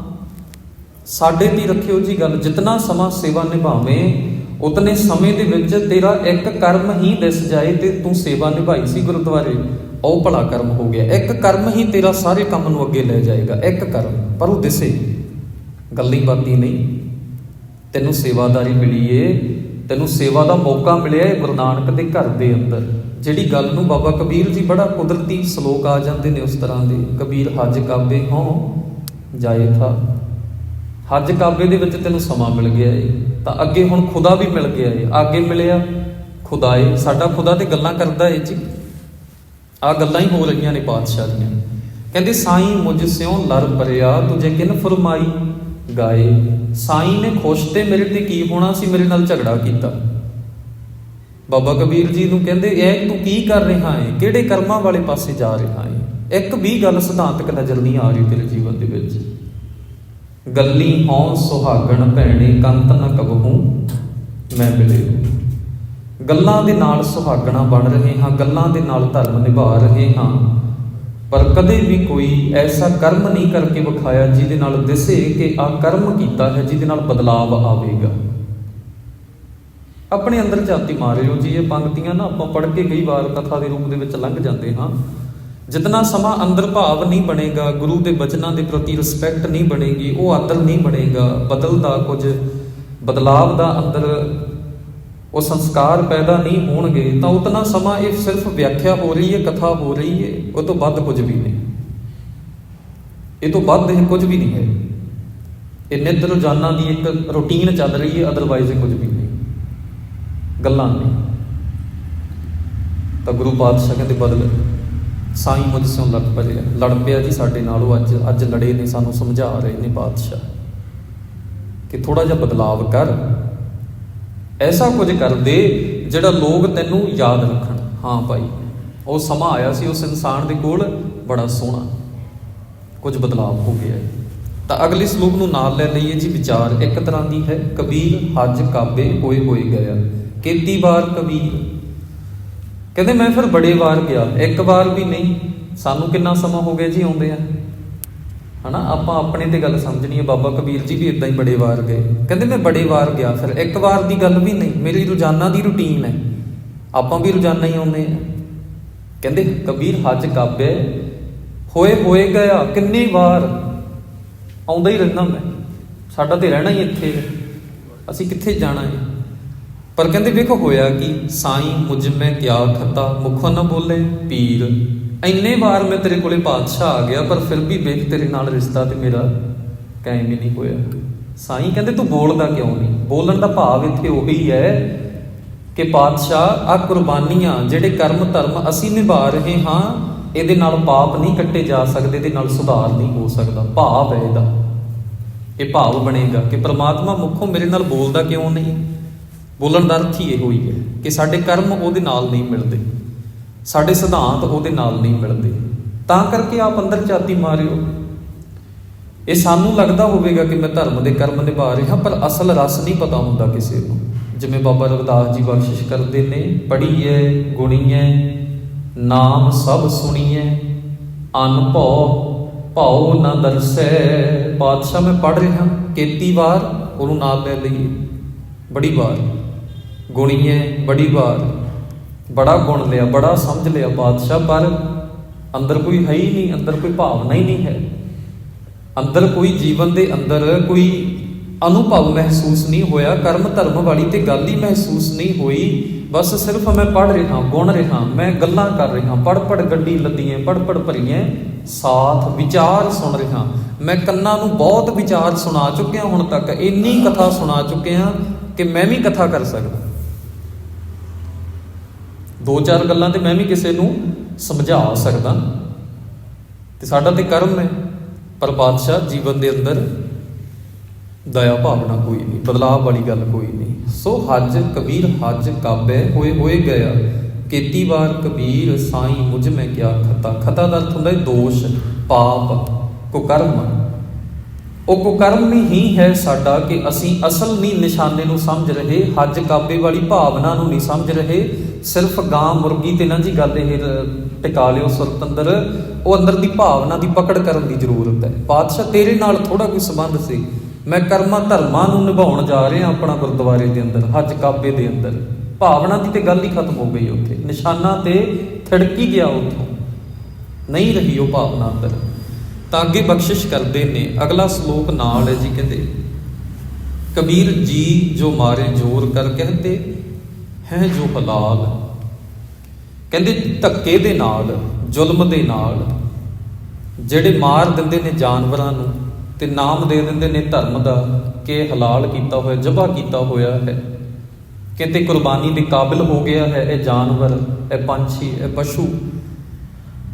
[SPEAKER 1] ਸਾਡੇ ਤੇ ਰੱਖਿਓ ਜੀ ਗੱਲ ਜਿੰਨਾ ਸਮਾਂ ਸੇਵਾ ਨਿਭਾਵੇਂ ਉਤਨੇ ਸਮੇਂ ਦੇ ਵਿੱਚ ਤੇਰਾ ਇੱਕ ਕਰਮ ਹੀ ਦਿਸ ਜਾਏ ਤੇ ਤੂੰ ਸੇਵਾ ਨਿਭਾਈ ਸੀ ਗੁਰਦੁਆਰੇ। ਉਹ ਭਲਾ ਕਰਮ ਹੋ ਗਿਆ। ਇੱਕ ਕਰਮ ਹੀ ਤੇਰਾ ਸਾਰੇ ਕੰਮ ਨੂੰ ਅੱਗੇ ਲੈ ਜਾਏਗਾ। ਇੱਕ ਕਰਮ, ਪਰ ਉਹ ਦਿਸੇ। ਗੱਲੀ ਬਾਤੀ ਨਹੀਂ। ਤੈਨੂੰ ਸੇਵਾਦਾਰੀ ਮਿਲੀ ਏ। ਤੈਨੂੰ ਸੇਵਾ ਦਾ ਮੌਕਾ ਮਿਲਿਆ ਏ ਗੁਰੂ ਨਾਨਕ ਦੇ ਘਰ ਦੇ ਅੰਦਰ। ਜਿਹੜੀ ਗੱਲ ਨੂੰ ਬਾਬਾ ਕਬੀਰ ਜੀ ਬੜਾ ਕੁਦਰਤੀ ਸ਼ਲੋਕ ਆ ਜਾਂਦੇ ਨੇ ਉਸ ਤਰ੍ਹਾਂ ਦੇ। ਕਬੀਰ, ਹੱਜ ਕਾਬੇ ਹੋਂ, ਜਾਏ ਥਾ। ਹੱਜ ਕਾਬੇ ਦੇ ਵਿੱਚ ਤੈਨੂੰ ਸਮਾਂ ਮਿਲ ਗਿਆ ਏ। ਤਾਂ ਅੱਗੇ ਹੁਣ ਖੁਦਾ ਵੀ ਮਿਲ ਗਿਆ ਏ। ਅੱਗੇ ਮਿਲਿਆ ਖੁਦਾ ਏ। ਸਾਡਾ ਖੁਦਾ ਤੇ ਗੱਲਾਂ ਕਰਦਾ ਏ ਜੀ। ਆ ਗੱਲਾਂ ਹੀ ਹੋ ਰਹੀਆਂ ਨੇ ਪਾਤਸ਼ਾਹ ਦੀਆਂ। ਕਹਿੰਦੇ, ਸਾਈਂ ਮੁਝ ਸਿਉ ਲਰ ਪਰਿਆ ਤੁਝੇ ਕਿਨ ਫਰਮਾਈ? ਗਾਏ, ਸਾਈਂ ਨੇ ਖੁਸ਼ ਤੇ ਮੇਰੇ ਤੇ ਕੀ ਹੋਣਾ ਸੀ? ਮੇਰੇ ਨਾਲ ਝਗੜਾ ਕੀਤਾ। ਬਾਬਾ ਕਬੀਰ ਜੀ ਨੂੰ ਕਹਿੰਦੇ ਇਹ ਤੂੰ ਕੀ ਕਰ ਰਿਹਾ ਹੈ ਕਿਹੜੇ ਕਰਮਾਂ ਵਾਲੇ ਪਾਸੇ ਜਾ ਰਿਹਾ ਹੈ ਇੱਕ ਵੀ ਗੱਲ ਸਿਧਾਂਤਕ ਨਜ਼ਰ ਨਹੀਂ ਆ ਰਹੀ ਤੇਰੇ ਜੀਵਨ ਦੇ ਵਿੱਚ। ਗੱਲੀ ਹਉ ਸੁਹਾਗਣ ਭੈਣੇ ਕੰਤ ਨ ਕਬਹੂ, ਮੈਂ ਮਿਲੇ ਗੱਲਾਂ ਦੇ ਨਾਲ ਸੁਹਾਗਣਾ ਬਣ ਰਹੇ ਹਾਂ, ਗੱਲਾਂ ਦੇ ਨਾਲ ਧਰਮ ਨਿਭਾ ਰਹੇ ਹਾਂ। ਪਰ ਕਦੇ ਵੀ ਕੋਈ ਐਸਾ ਕਰਮ ਨਹੀਂ ਕਰਕੇ ਵਿਖਾਇਆ ਜਿਹਦੇ ਨਾਲ ਦਿਸੇ ਕਿ ਆ ਕਰਮ ਕੀਤਾ ਹੈ, ਜਿਹਦੇ ਨਾਲ ਬਦਲਾਵ ਆਵੇਗਾ। ਆਪਣੇ ਅੰਦਰ ਝਾਤੀ ਮਾਰਿਓ ਜੀ, ਇਹ ਪੰਕਤੀਆਂ ਨਾ ਆਪਾਂ ਪੜ੍ਹ ਕੇ ਕਈ ਵਾਰ ਕਥਾ ਦੇ ਰੂਪ ਦੇ ਵਿੱਚ ਲੰਘ ਜਾਂਦੇ ਹਾਂ। ਜਿਤਨਾ ਸਮਾਂ ਅੰਦਰ ਭਾਵ ਨਹੀਂ ਬਣੇਗਾ, ਗੁਰੂ ਦੇ ਬਚਨਾਂ ਦੇ ਪ੍ਰਤੀ ਰਿਸਪੈਕਟ ਨਹੀਂ ਬਣੇਗੀ, ਉਹ ਆਦਰ ਨਹੀਂ ਬਣੇਗਾ, ਬਦਲਦਾ ਕੁਝ, ਬਦਲਾਵ ਦਾ ਅੰਦਰ ਉਹ ਸੰਸਕਾਰ ਪੈਦਾ ਨਹੀਂ ਹੋਣਗੇ, ਤਾਂ ਉਤਨਾ ਸਮਾਂ ਇਹ ਸਿਰਫ ਵਿਆਖਿਆ ਹੋ ਰਹੀ ਹੈ, ਕਥਾ ਹੋ ਰਹੀ ਹੈ, ਉਹ ਤੋਂ ਵੱਧ ਕੁਝ ਵੀ ਨਹੀਂ। ਇਹ ਤੋਂ ਵੱਧ ਇਹ ਕੁਝ ਵੀ ਨਹੀਂ ਹੈ। ਇਹ ਨਿਤ ਰੋਜ਼ਾਨਾ ਦੀ ਇੱਕ ਰੁਟੀਨ ਚੱਲ ਰਹੀ ਹੈ ਅਦਰਵਾਈਜ਼ ਇਹ ਕੁਝ ਵੀ ਨਹੀਂ। ਗੱਲਾਂ ਨਹੀਂ। ਤਾਂ ਗੁਰੂ ਪਾਤਸ਼ਾਹ ਕਹਿੰਦੇ, ਬਦਲ। ਸਾਈਂ ਮੁਝ ਸਿਉਂ ਲੜ ਪਿਆ ਲੜ ਪਿਆ ਜੀ ਸਾਡੇ ਨਾਲ ਉਹ ਅੱਜ। ਅੱਜ ਲੜੇ ਨੇ, ਸਾਨੂੰ ਸਮਝਾ ਰਹੇ ਨੇ ਬਾਦਸ਼ਾਹ ਕਿ ਥੋੜਾ ਜਿਹਾ ਬਦਲਾਵ ਕਰ। ਐਸਾ ਕੁਝ ਕਰ ਦੇ ਜਿਹੜਾ ਲੋਕ ਤੈਨੂੰ ਯਾਦ ਰੱਖਣ। ਹਾਂ ਭਾਈ, ਉਹ ਸਮਾਂ ਆਇਆ ਸੀ, ਉਸ ਇਨਸਾਨ ਦੇ ਕੋਲ ਬੜਾ ਸੋਹਣਾ। ਕੁਝ ਬਦਲਾਵ ਹੋ ਗਿਆ ਹੈ। ਤਾਂ ਅਗਲੇ ਸ਼ਲੋਕ ਨੂੰ ਨਾਲ ਲੈ ਲਈਏ ਜੀ, ਵਿਚਾਰ ਇੱਕ ਤਰ੍ਹਾਂ ਦੀ ਹੈ। ਕਬੀਰ, ਹੱਜ, ਕਾਬੇ ਹੋਏ ਹੋਏ ਗਿਆ ਕੀਤੀ ਵਾਰ ਕਬੀਰ। ਕਹਿੰਦੇ ਮੈਂ ਫਿਰ ਬੜੇ ਵਾਰ ਗਿਆ। ਇੱਕ ਵਾਰ ਵੀ ਨਹੀਂ। ਸਾਨੂੰ ਕਿੰਨਾ ਸਮਾਂ ਹੋ ਗਿਆ ਜੀ ਆਉਂਦੇ ਆ। ਹਨਾ? ਆਪਾਂ ਆਪਣੇ ਤੇ ਗੱਲ ਸਮਝਣੀ ਹੈ ਬਾਬਾ ਕਬੀਰ ਜੀ ਵੀ ਇਦਾਂ ਹੀ ਬੜੇ ਵਾਰ ਗਏ। ਕਹਿੰਦੇ ਮੈਂ ਬੜੇ ਵਾਰ ਗਿਆ ਫਿਰ। ਇੱਕ ਵਾਰ ਦੀ ਗੱਲ ਵੀ ਨਹੀਂ। ਮੇਰੀ ਰੋਜ਼ਾਨਾ ਦੀ ਰੁਟੀਨ ਹੈ। ਆਪਾਂ ਵੀ ਰੋਜ਼ਾਨਾ ਹੀ ਆਉਂਦੇ ਆ। ਕਹਿੰਦੇ ਕਬੀਰ ਹੱਜ ਕਾਬੇ ਹੋਏ ਹੋਏ ਗਿਆ। ਕਿੰਨੀ ਵਾਰ ਆਉਂਦਾ ਹੀ ਰਹਿੰਦਾ ਮੈਂ। ਸਾਡਾ ਤੇ ਰਹਿਣਾ ਹੀ ਇੱਥੇ। ਹੈ ਅਸੀਂ ਕਿੱਥੇ ਜਾਣਾ ਹੈ? ਪਰ ਕਹਿੰਦੇ ਵੇਖੋ ਹੋਇਆ ਕਿ ਸਾਈਂ ਮੁਝ ਮੈਂ ਕਿਆ ਖਤਾ, ਮੁਖੋਂ ਨਾ ਬੋਲੇ ਪੀਰ। ਇੰਨੇ ਵਾਰ ਮੈਂ ਤੇਰੇ ਕੋਲੇ ਪਾਤਸ਼ਾਹ ਆ ਗਿਆ, ਪਰ ਫਿਰ ਵੀ ਵੇਖ ਤੇਰੇ ਨਾਲ ਰਿਸ਼ਤਾ ਤੇ ਮੇਰਾ ਕਾਇਮ ਹੀ ਨਹੀਂ ਹੋਇਆ। ਸਾਈਂ ਕਹਿੰਦੇ, ਤੂੰ ਬੋਲਦਾ ਕਿਉਂ ਨਹੀਂ? ਬੋਲਣ ਦਾ ਭਾਵ ਇੱਥੇ ਉਹੀ ਹੈ ਕਿ ਪਾਤਸ਼ਾਹ ਆ ਕੁਰਬਾਨੀਆਂ ਜਿਹੜੇ ਕਰਮ ਧਰਮ ਅਸੀਂ ਨਿਭਾ ਰਹੇ ਹਾਂ, ਇਹਦੇ ਨਾਲ ਪਾਪ ਨਹੀਂ ਕੱਟੇ ਜਾ ਸਕਦੇ, ਇਹਦੇ ਨਾਲ ਸੁਧਾਰ ਨਹੀਂ ਹੋ ਸਕਦਾ। ਭਾਵ ਹੈ ਇਹਦਾ। ਇਹ ਭਾਵ ਬਣੇਗਾ ਕਿ ਪ੍ਰਮਾਤਮਾ ਮੁੱਖੋਂ ਮੇਰੇ ਨਾਲ ਬੋਲਦਾ ਕਿਉਂ ਨਹੀਂ? ਬੋਲਣ ਦਾ ਅਰਥ ਹੀ ਇਹੋ ਹੀ ਹੈ ਕਿ ਸਾਡੇ ਕਰਮ ਉਹਦੇ ਨਾਲ ਨਹੀਂ ਮਿਲਦੇ, ਸਾਡੇ ਸਿਧਾਂਤ ਉਹਦੇ ਨਾਲ ਨਹੀਂ ਮਿਲਦੇ। ਤਾਂ ਕਰਕੇ ਆਪ ਅੰਦਰ ਚਾਤੀ ਮਾਰਿਓ। ਇਹ ਸਾਨੂੰ ਲੱਗਦਾ ਹੋਵੇਗਾ ਕਿ ਮੈਂ ਧਰਮ ਦੇ ਕਰਮ ਨਿਭਾ ਰਿਹਾ, ਪਰ ਅਸਲ ਰਸ ਨਹੀਂ ਪਤਾ ਹੁੰਦਾ ਕਿਸੇ ਨੂੰ। ਜਿਵੇਂ ਬਾਬਾ ਰਵਿਦਾਸ ਜੀ ਬਖਸ਼ਿਸ਼ ਕਰਦੇ ਨੇ ਪੜੀਏ ਗੁਣੀਏ ਨਾਮ ਸਭ ਸੁਣੀਏ ਅਨਭਉ ਭਉ ਨਾ ਦਰਸੈ। ਪਾਤਸ਼ਾਹ ਮੈਂ ਪੜ ਰਿਹਾ, ਕੀਤੀ ਵਾਰ ਉਹਨੂੰ ਨਾਲ ਲੈ ਲਈਏ ਬੜੀ ਵਾਰ। ਗੁਣੀਏ, ਬੜੀ ਵਾਰ ਬੜਾ ਗੁਣ ਲਿਆ, ਬੜਾ ਸਮਝ ਲਿਆ ਬਾਦਸ਼ਾਹ, ਪਰ ਅੰਦਰ ਕੋਈ ਹੈ ਹੀ ਨਹੀਂ, ਅੰਦਰ ਕੋਈ ਭਾਵਨਾ ਹੀ ਨਹੀਂ ਹੈ। ਅੰਦਰ ਕੋਈ ਜੀਵਨ ਦੇ ਅੰਦਰ ਕੋਈ ਅਨੁਭਵ ਮਹਿਸੂਸ ਨਹੀਂ ਹੋਇਆ, ਕਰਮ ਧਰਮ ਵਾਲੀ ਤੇ ਗੱਲ ਹੀ ਮਹਿਸੂਸ ਨਹੀਂ ਹੋਈ। ਬਸ ਸਿਰਫ ਮੈਂ ਪੜ ਰਿਹਾ, ਗੁਣ ਰਿਹਾ, ਮੈਂ ਗੱਲਾਂ ਕਰ ਰਿਹਾ ਪੜ ਪੜ ਗੱਡੀ ਲੱਦੀਆਂ ਪੜ ਪੜ ਭਰੀਆਂ, ਸਾਥ ਵਿਚਾਰ ਸੁਣ ਰਿਹਾ। ਮੈਂ ਕੰਨਾਂ ਨੂੰ ਬਹੁਤ ਵਿਚਾਰ ਸੁਣਾ ਚੁੱਕਿਆ ਹੁਣ ਤੱਕ, ਇੰਨੀ ਕਥਾ ਸੁਣਾ ਚੁੱਕਿਆ ਕਿ ਮੈਂ ਵੀ ਕਥਾ ਕਰ ਸਕਦਾ। ਦੋ ਚਾਰ ਗੱਲਾਂ ਤੇ ਮੈਂ ਵੀ ਕਿਸੇ ਨੂੰ ਸਮਝਾ ਸਕਦਾ। ਤੇ ਸਾਡਾ ਤੇ ਕਰਮ ਹੈ, ਪਰ ਬਾਦਸ਼ਾਹ ਜੀਵਨ ਦੇ ਅੰਦਰ ਦਇਆ ਭਾਵਨਾ ਕੋਈ ਨਹੀਂ ਬਦਲਾਅ ਵਾਲੀ ਗੱਲ ਕੋਈ ਨਹੀਂ। ਸੋ ਹੱਜ ਕਬੀਰ ਹੱਜ ਕਾਬੇ, ਹੋਏ ਹੋਏ ਗਿਆ। ਕੀਤੀ ਵਾਰ ਕਬੀਰ ਸਾਈ ਮੁਝ ਮੈਂ ਕਿਆ ਖਤਾ। ਖਤਾ ਦਾ ਅਰਥ ਹੁੰਦਾ ਹੈ ਦੋਸ਼, ਪਾਪ, ਕੁਕਰਮ। ਉਹ ਕੁਕਰਮ ਹੀ ਹੈ ਸਾਡਾ ਕਿ ਅਸੀਂ ਅਸਲ ਨਹੀਂ ਨਿਸ਼ਾਨੇ ਨੂੰ ਸਮਝ ਰਹੇ, ਹੱਜ ਕਾਬੇ ਵਾਲੀ ਭਾਵਨਾ ਨੂੰ ਨਹੀਂ ਸਮਝ ਰਹੇ ਸਿਰਫ ਗਾਂ ਮੁਰਗੀ ਤੇ ਨਾ ਜੀ ਗੱਲ ਇਹ ਟਿਕਾ ਲਿਓ ਸੁਰਤ ਉਹ ਅੰਦਰ ਦੀ ਭਾਵਨਾ ਦੀ ਪਕੜ ਕਰਨ ਦੀ ਜ਼ਰੂਰਤ ਹੈ। ਪਾਤਸ਼ਾਹ ਤੇਰੇ ਨਾਲ ਥੋੜਾ ਕੋਈ ਸੰਬੰਧ ਸੀ। ਮੈਂ ਕਰਮਾਂ ਧਰਮਾਂ ਨੂੰ ਨਿਭਾਉਣ ਜਾ ਰਿਹਾ ਆਪਣਾ ਗੁਰਦੁਆਰੇ ਦੇ ਅੰਦਰ, ਹੱਜ ਕਾਬੇ ਦੇ ਅੰਦਰ। ਭਾਵਨਾ ਦੀ ਤੇ ਗੱਲ ਹੀ ਖਤਮ ਹੋ ਗਈ ਉੱਥੇ। ਨਿਸ਼ਾਨਾ ਤੇ ਥੜਕੀ ਗਿਆ ਉੱਥੋਂ। ਨਹੀਂ ਰਹੀ ਉਹ ਭਾਵਨਾ ਅੰਦਰ। ਤਾਂ ਅੱਗੇ ਬਖਸ਼ਿਸ਼ ਕਰਦੇ ਨੇ, ਅਗਲਾ ਸ਼ਲੋਕ ਨਾਲ ਹੈ ਜੀ ਕਹਿੰਦੇ, ਕਬੀਰ ਜੀ ਜੋ ਮਾਰੇ ਜੋਰ ਕਰ ਕਹਤੇ ਹੈ ਜੋ ਹਲਾਲ। ਕਹਿੰਦੇ, ਧੱਕੇ ਦੇ ਨਾਲ, ਜ਼ੁਲਮ ਦੇ ਨਾਲ, ਜਿਹੜੇ ਮਾਰ ਦਿੰਦੇ ਨੇ ਜਾਨਵਰਾਂ ਨੂੰ ਤੇ ਨਾਮ ਦੇ ਦਿੰਦੇ ਨੇ ਧਰਮ ਦਾ, ਕਿ ਹਲਾਲ ਕੀਤਾ ਹੋਇਆ ਜਬਾ ਕੀਤਾ ਹੋਇਆ ਹੈ। ਕਿਤੇ ਕੁਰਬਾਨੀ ਦੇ ਕਾਬਿਲ ਹੋ ਗਿਆ ਹੈ ਇਹ ਜਾਨਵਰ, ਇਹ ਪੰਛੀ, ਇਹ ਪਸ਼ੂ।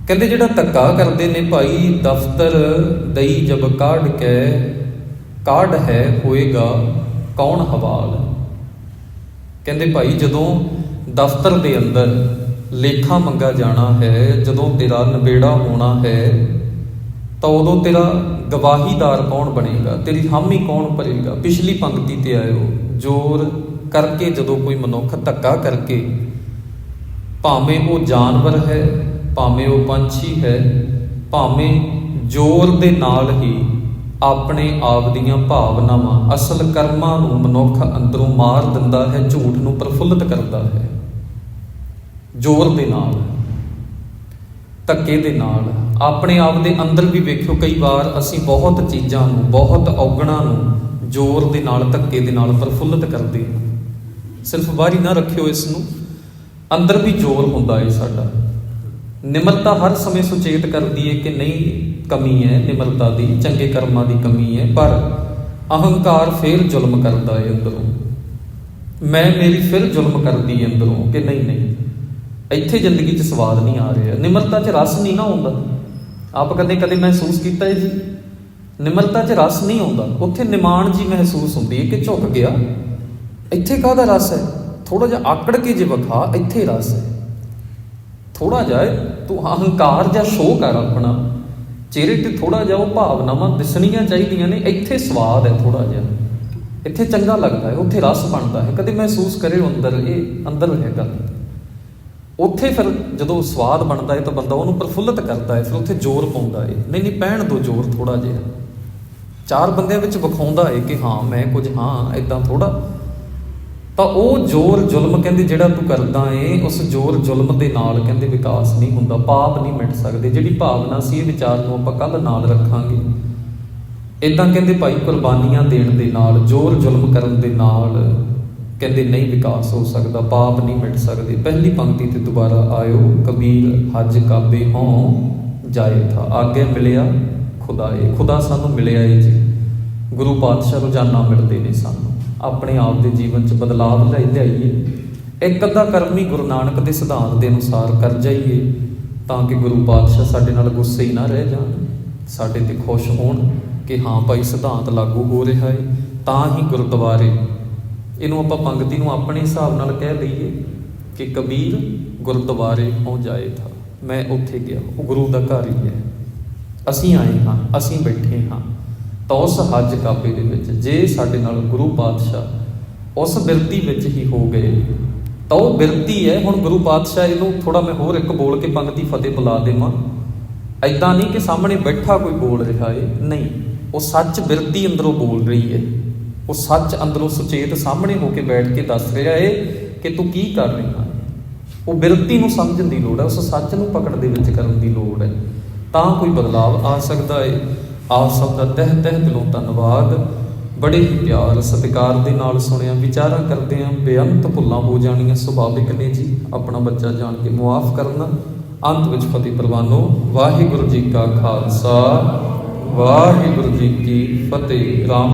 [SPEAKER 1] ਕਹਿੰਦੇ, ਜਿਹੜਾ ਧੱਕਾ ਕਰਦੇ ਨੇ ਭਾਈ, ਦਫ਼ਤਰ ਦਈ ਜਬ ਕਾਢ ਕੇ, ਕਾਢ ਹੈ ਹੋਏਗਾ ਕੌਣ ਹਵਾਲ? ਕਹਿੰਦੇ ਭਾਈ ਜਦੋਂ ਦਫ਼ਤਰ ਦੇ ਅੰਦਰ ਲੇਖਾ ਮੰਗਾ ਜਾਣਾ ਹੈ, ਜਦੋਂ ਤੇਰਾ ਨਿਬੇੜਾ ਹੋਣਾ ਹੈ, ਤਾਂ ਉਦੋਂ ਤੇਰਾ ਗਵਾਹੀਦਾਰ ਕੌਣ ਬਣੇਗਾ? ਤੇਰੀ ਹਾਮੀ ਕੌਣ ਭਰੇਗਾ? ਪਿਛਲੀ ਪੰਕਤੀ ਤੇ ਆਇਓ। ਜ਼ੋਰ ਕਰਕੇ ਜਦੋਂ ਕੋਈ ਮਨੁੱਖ ਧੱਕਾ ਕਰਕੇ, ਭਾਵੇਂ ਉਹ ਜਾਨਵਰ ਹੈ, ਭਾਵੇਂ ਉਹ ਪੰਛੀ ਹੈ, ਭਾਵੇਂ ਜ਼ੋਰ ਦੇ ਨਾਲ ਹੀ ਆਪਣੇ ਆਪ ਦੀਆਂ ਭਾਵਨਾਵਾਂ ਅਸਲ ਕਰਮਾਂ ਨੂੰ ਮਨੁੱਖ ਅੰਦਰੋਂ ਮਾਰ ਦਿੰਦਾ ਹੈ, ਝੂਠ ਨੂੰ ਪ੍ਰਫੁੱਲਤ ਕਰਦਾ ਹੈ। ਜ਼ੋਰ ਦੇ ਨਾਲ, ਧੱਕੇ ਦੇ ਨਾਲ, ਆਪਣੇ ਆਪ ਦੇ ਅੰਦਰ ਵੀ ਵੇਖਿਓ, ਕਈ ਵਾਰ ਅਸੀਂ ਬਹੁਤ ਚੀਜ਼ਾਂ ਨੂੰ, ਬਹੁਤ ਔਗਣਾਂ ਨੂੰ ਜ਼ੋਰ ਦੇ ਨਾਲ, ਧੱਕੇ ਦੇ ਨਾਲ ਪ੍ਰਫੁੱਲਤ ਕਰਦੇ ਹਾਂ। ਸਿਰਫ ਬਾਹਰੀ ਨਾ ਰੱਖਿਓ ਇਸ ਨੂੰ, ਅੰਦਰ ਵੀ ਜ਼ੋਰ ਹੁੰਦਾ ਹੈ ਸਾਡਾ। ਨਿਮਰਤਾ ਹਰ ਸਮੇਂ ਸੁਚੇਤ ਕਰਦੀ ਹੈ ਕਿ ਨਹੀਂ ਕਮੀ ਹੈ, ਨਿਮਰਤਾ ਦੀ, ਚੰਗੇ ਕਰਮਾਂ ਦੀ ਕਮੀ ਹੈ, ਪਰ ਅਹੰਕਾਰ ਫੇਰ ਜ਼ੁਲਮ ਕਰਦਾ ਹੈ ਅੰਦਰੋਂ। ਮੈਂ ਮੇਰੀ ਫਿਰ ਜ਼ੁਲਮ ਕਰਦੀ ਹੈ ਅੰਦਰੋਂ ਕਿ ਨਹੀਂ ਨਹੀਂ। ਇੱਥੇ ਜ਼ਿੰਦਗੀ 'ਚ ਸਵਾਦ ਨਹੀਂ ਆ ਰਿਹਾ। ਨਿਮਰਤਾ 'ਚ ਰਸ ਨਹੀਂ ਨਾ ਆਉਂਦਾ। ਆਪ ਕਦੇ ਕਦੇ ਮਹਿਸੂਸ ਕੀਤਾ ਹੈ ਜੀ? ਨਿਮਰਤਾ 'ਚ ਰਸ ਨਹੀਂ ਆਉਂਦਾ। ਉੱਥੇ ਨਿਮਾਣ ਜੀ ਮਹਿਸੂਸ ਹੁੰਦੀ ਹੈ ਕਿ ਝੁਕ ਗਿਆ। ਇੱਥੇ ਕਾਹਦਾ ਰਸ ਹੈ? ਥੋੜਾ ਜਿਹਾ ਆਕੜ ਕੇ ਜੇ ਵਿਖਾ, ਇੱਥੇ ਰਸ ਹੈ। ਥੋੜਾ ਜਿਹਾ ਤੂੰ ਅਹੰਕਾਰ ਜਾਂ ਸ਼ੋਅ ਕਰ ਆਪਣਾ। ਚਿਹਰੇ ਤੇ ਥੋੜਾ ਜਿਹਾ ਉਹ ਭਾਵਨਾਵਾਂ ਦਿਸਣੀਆਂ ਚਾਹੀਦੀਆਂ ਨੇ, ਇੱਥੇ ਸਵਾਦ ਹੈ ਥੋੜਾ ਜਿਹਾ। ਇੱਥੇ ਚੰਗਾ ਲੱਗਦਾ ਹੈ, ਉੱਥੇ ਰਸ ਬਣਦਾ ਹੈ। ਕਦੇ ਮਹਿਸੂਸ ਕਰੇ ਅੰਦਰ, ਇਹ ਅੰਦਰ ਹੈ ਗੱਲ ਉੱਥੇ ਫਿਰ ਜਦੋਂ ਸਵਾਦ ਬਣਦਾ ਹੈ ਤਾਂ ਬੰਦਾ ਉਹਨੂੰ ਪ੍ਰਫੁੱਲਤ ਕਰਦਾ ਹੈ, ਫਿਰ ਉੱਥੇ ਜ਼ੋਰ ਪਾਉਂਦਾ ਹੈ। ਨਹੀਂ ਨਹੀਂ, ਪੈਣ ਦੋ ਜ਼ੋਰ ਥੋੜਾ ਜਿਹਾ। ਚਾਰ ਬੰਦਿਆਂ ਵਿੱਚ ਵਿਖਾਉਂਦਾ ਹੈ ਕਿ ਹਾਂ, ਮੈਂ ਕੁਝ ਹਾਂ ਇਦਾਂ ਥੋੜਾ ਤਾਂ ਉਹ ਜ਼ੋਰ ਜ਼ੁਲਮ ਕਹਿੰਦੇ ਜਿਹੜਾ ਤੂੰ ਕਰਦਾ ਏ, ਉਸ ਜ਼ੋਰ ਜ਼ੁਲਮ ਦੇ ਨਾਲ ਕਹਿੰਦੇ ਵਿਕਾਸ ਨਹੀਂ ਹੁੰਦਾ, ਪਾਪ ਨਹੀਂ ਮਿਟ ਸਕਦੇ। ਜਿਹੜੀ ਭਾਵਨਾ ਸੀ ਇਹ ਵਿਚਾਰ ਨੂੰ ਆਪਾਂ ਕੱਲ ਨਾਲ ਰੱਖਾਂਗੇ। ਇਦਾਂ ਕਹਿੰਦੇ ਭਾਈ ਕੁਰਬਾਨੀਆਂ ਦੇਣ ਦੇ ਨਾਲ, ਜ਼ੋਰ ਜ਼ੁਲਮ ਕਰਨ ਦੇ ਨਾਲ ਕਹਿੰਦੇ ਨਹੀਂ ਵਿਕਾਸ ਹੋ ਸਕਦਾ, ਪਾਪ ਨਹੀਂ ਮਿਟ ਸਕਦੇ। ਪਹਿਲੀ ਪੰਕਤੀ ਤੇ ਦੁਬਾਰਾ ਆਇਓ, ਕਬੀਰ ਹਜ ਕਾਬੇ ਹੋਂ ਜਾਏ ਥਾ। ਆਗੇ ਮਿਲਿਆ ਖੁਦਾ ਏ ਖੁਦਾ ਸਾਨੂੰ ਮਿਲਿਆ ਏ ਜੀ। ਗੁਰੂ ਪਾਤਸ਼ਾਹ ਰੋਜ਼ਾਨਾ ਮਿਲਦੇ ਨੇ ਸਾਨੂੰ। ਆਪਣੇ ਆਪ ਦੇ ਜੀਵਨ 'ਚ ਬਦਲਾਅ ਲੈ ਲਿਆਈਏ ਇੱਕ ਅੱਧਾ ਕਰਮ ਹੀ ਗੁਰੂ ਨਾਨਕ ਦੇ ਸਿਧਾਂਤ ਦੇ ਅਨੁਸਾਰ ਕਰ ਜਾਈਏ, ਤਾਂ ਕਿ ਗੁਰੂ ਪਾਤਸ਼ਾਹ ਸਾਡੇ ਨਾਲ ਗੁੱਸੇ ਹੀ ਨਾ ਰਹਿ ਜਾਣ। ਸਾਡੇ ਤੇ ਖੁਸ਼ ਹੋਣ ਕਿ ਹਾਂ ਭਾਈ ਸਿਧਾਂਤ ਲਾਗੂ ਹੋ ਰਿਹਾ ਹੈ ਤਾਂ ਹੀ ਗੁਰਦੁਆਰੇ। ਇਹਨੂੰ ਆਪਾਂ ਪੰਗਤੀ ਨੂੰ ਆਪਣੇ ਹਿਸਾਬ ਨਾਲ ਕਹਿ ਲਈਏ ਕਿ ਕਬੀਰ ਗੁਰਦੁਆਰੇ ਹੋ ਜਾਏ ਥਾ? ਮੈਂ ਉੱਥੇ ਗਿਆ, ਉਹ ਗੁਰੂ ਦਾ ਘਰ ਹੀ ਹੈ। ਅਸੀਂ ਆਏ ਹਾਂ, ਅਸੀਂ ਬੈਠੇ ਹਾਂ। ਤਾਂ ਉਸ ਹੱਜ ਕਾਬੇ ਦੇ ਵਿੱਚ ਜੇ ਸਾਡੇ ਨਾਲ ਗੁਰੂ ਪਾਤਸ਼ਾਹ ਉਸ ਬਿਰਤੀ ਵਿੱਚ ਹੀ ਹੋ ਗਏ, ਤਾਂ ਉਹ ਬਿਰਤੀ ਹੈ, ਹੁਣ ਗੁਰੂ ਪਾਤਸ਼ਾਹ ਇਹਨੂੰ ਥੋੜਾ ਮੈਂ ਹੋਰ ਇੱਕ ਬੋਲ ਕੇ ਪੰਕਤੀ ਫਤਿਹ ਬੁਲਾ ਦੇਵਾਂ। ਐਦਾਂ ਨਹੀਂ ਕਿ ਸਾਹਮਣੇ ਬੈਠਾ ਕੋਈ ਬੋਲ ਰਿਹਾ ਏ, ਨਹੀਂ। ਉਹ ਸੱਚ ਬਿਰਤੀ ਅੰਦਰੋਂ ਬੋਲ ਰਹੀ ਹੈ ਉਹ ਸੱਚ ਅੰਦਰੋਂ ਸੁਚੇਤ ਸਾਹਮਣੇ ਹੋ ਕੇ ਬੈਠ ਕੇ ਦੱਸ ਰਿਹਾ ਏ ਕਿ ਤੂੰ ਕੀ ਕਰ ਰਿਹਾ ਉਹ ਬਿਰਤੀ ਨੂੰ ਸਮਝਣ ਦੀ ਲੋੜ ਹੈ, ਉਸ ਸੱਚ ਨੂੰ ਪਕੜ ਦੇ ਵਿੱਚ ਕਰਨ ਦੀ ਲੋੜ ਹੈ। ਤਾਂ ਕੋਈ ਬਦਲਾਵ ਆ ਸਕਦਾ ਏ। ਆਪ ਸਭ ਦਾ ਤਹਿ ਤਹਿ ਦਿਲੋਂ ਧੰਨਵਾਦ। ਬੜੇ ਹੀ ਪਿਆਰ ਸਤਿਕਾਰ ਦੇ ਨਾਲ ਸੁਣਿਆ, ਵਿਚਾਰਾਂ ਕਰਦੇ ਆਂ, ਬੇਅੰਤ ਭੁੱਲਾਂ ਹੋ ਜਾਣੀਆਂ ਸੁਭਾਵਿਕ ਨੇ ਜੀ। ਆਪਣਾ ਬੱਚਾ ਜਾਣ ਕੇ ਮੁਆਫ ਕਰਨਾ। ਅੰਤ ਵਿੱਚ ਫਤਿਹ ਪ੍ਰਵਾਨੋ। ਵਾਹਿਗੁਰੂ ਜੀ ਕਾ ਖਾਲਸਾ, ਵਾਹਿਗੁਰੂ ਜੀ ਕੀ ਫਤਿਹ। ਰਾਮ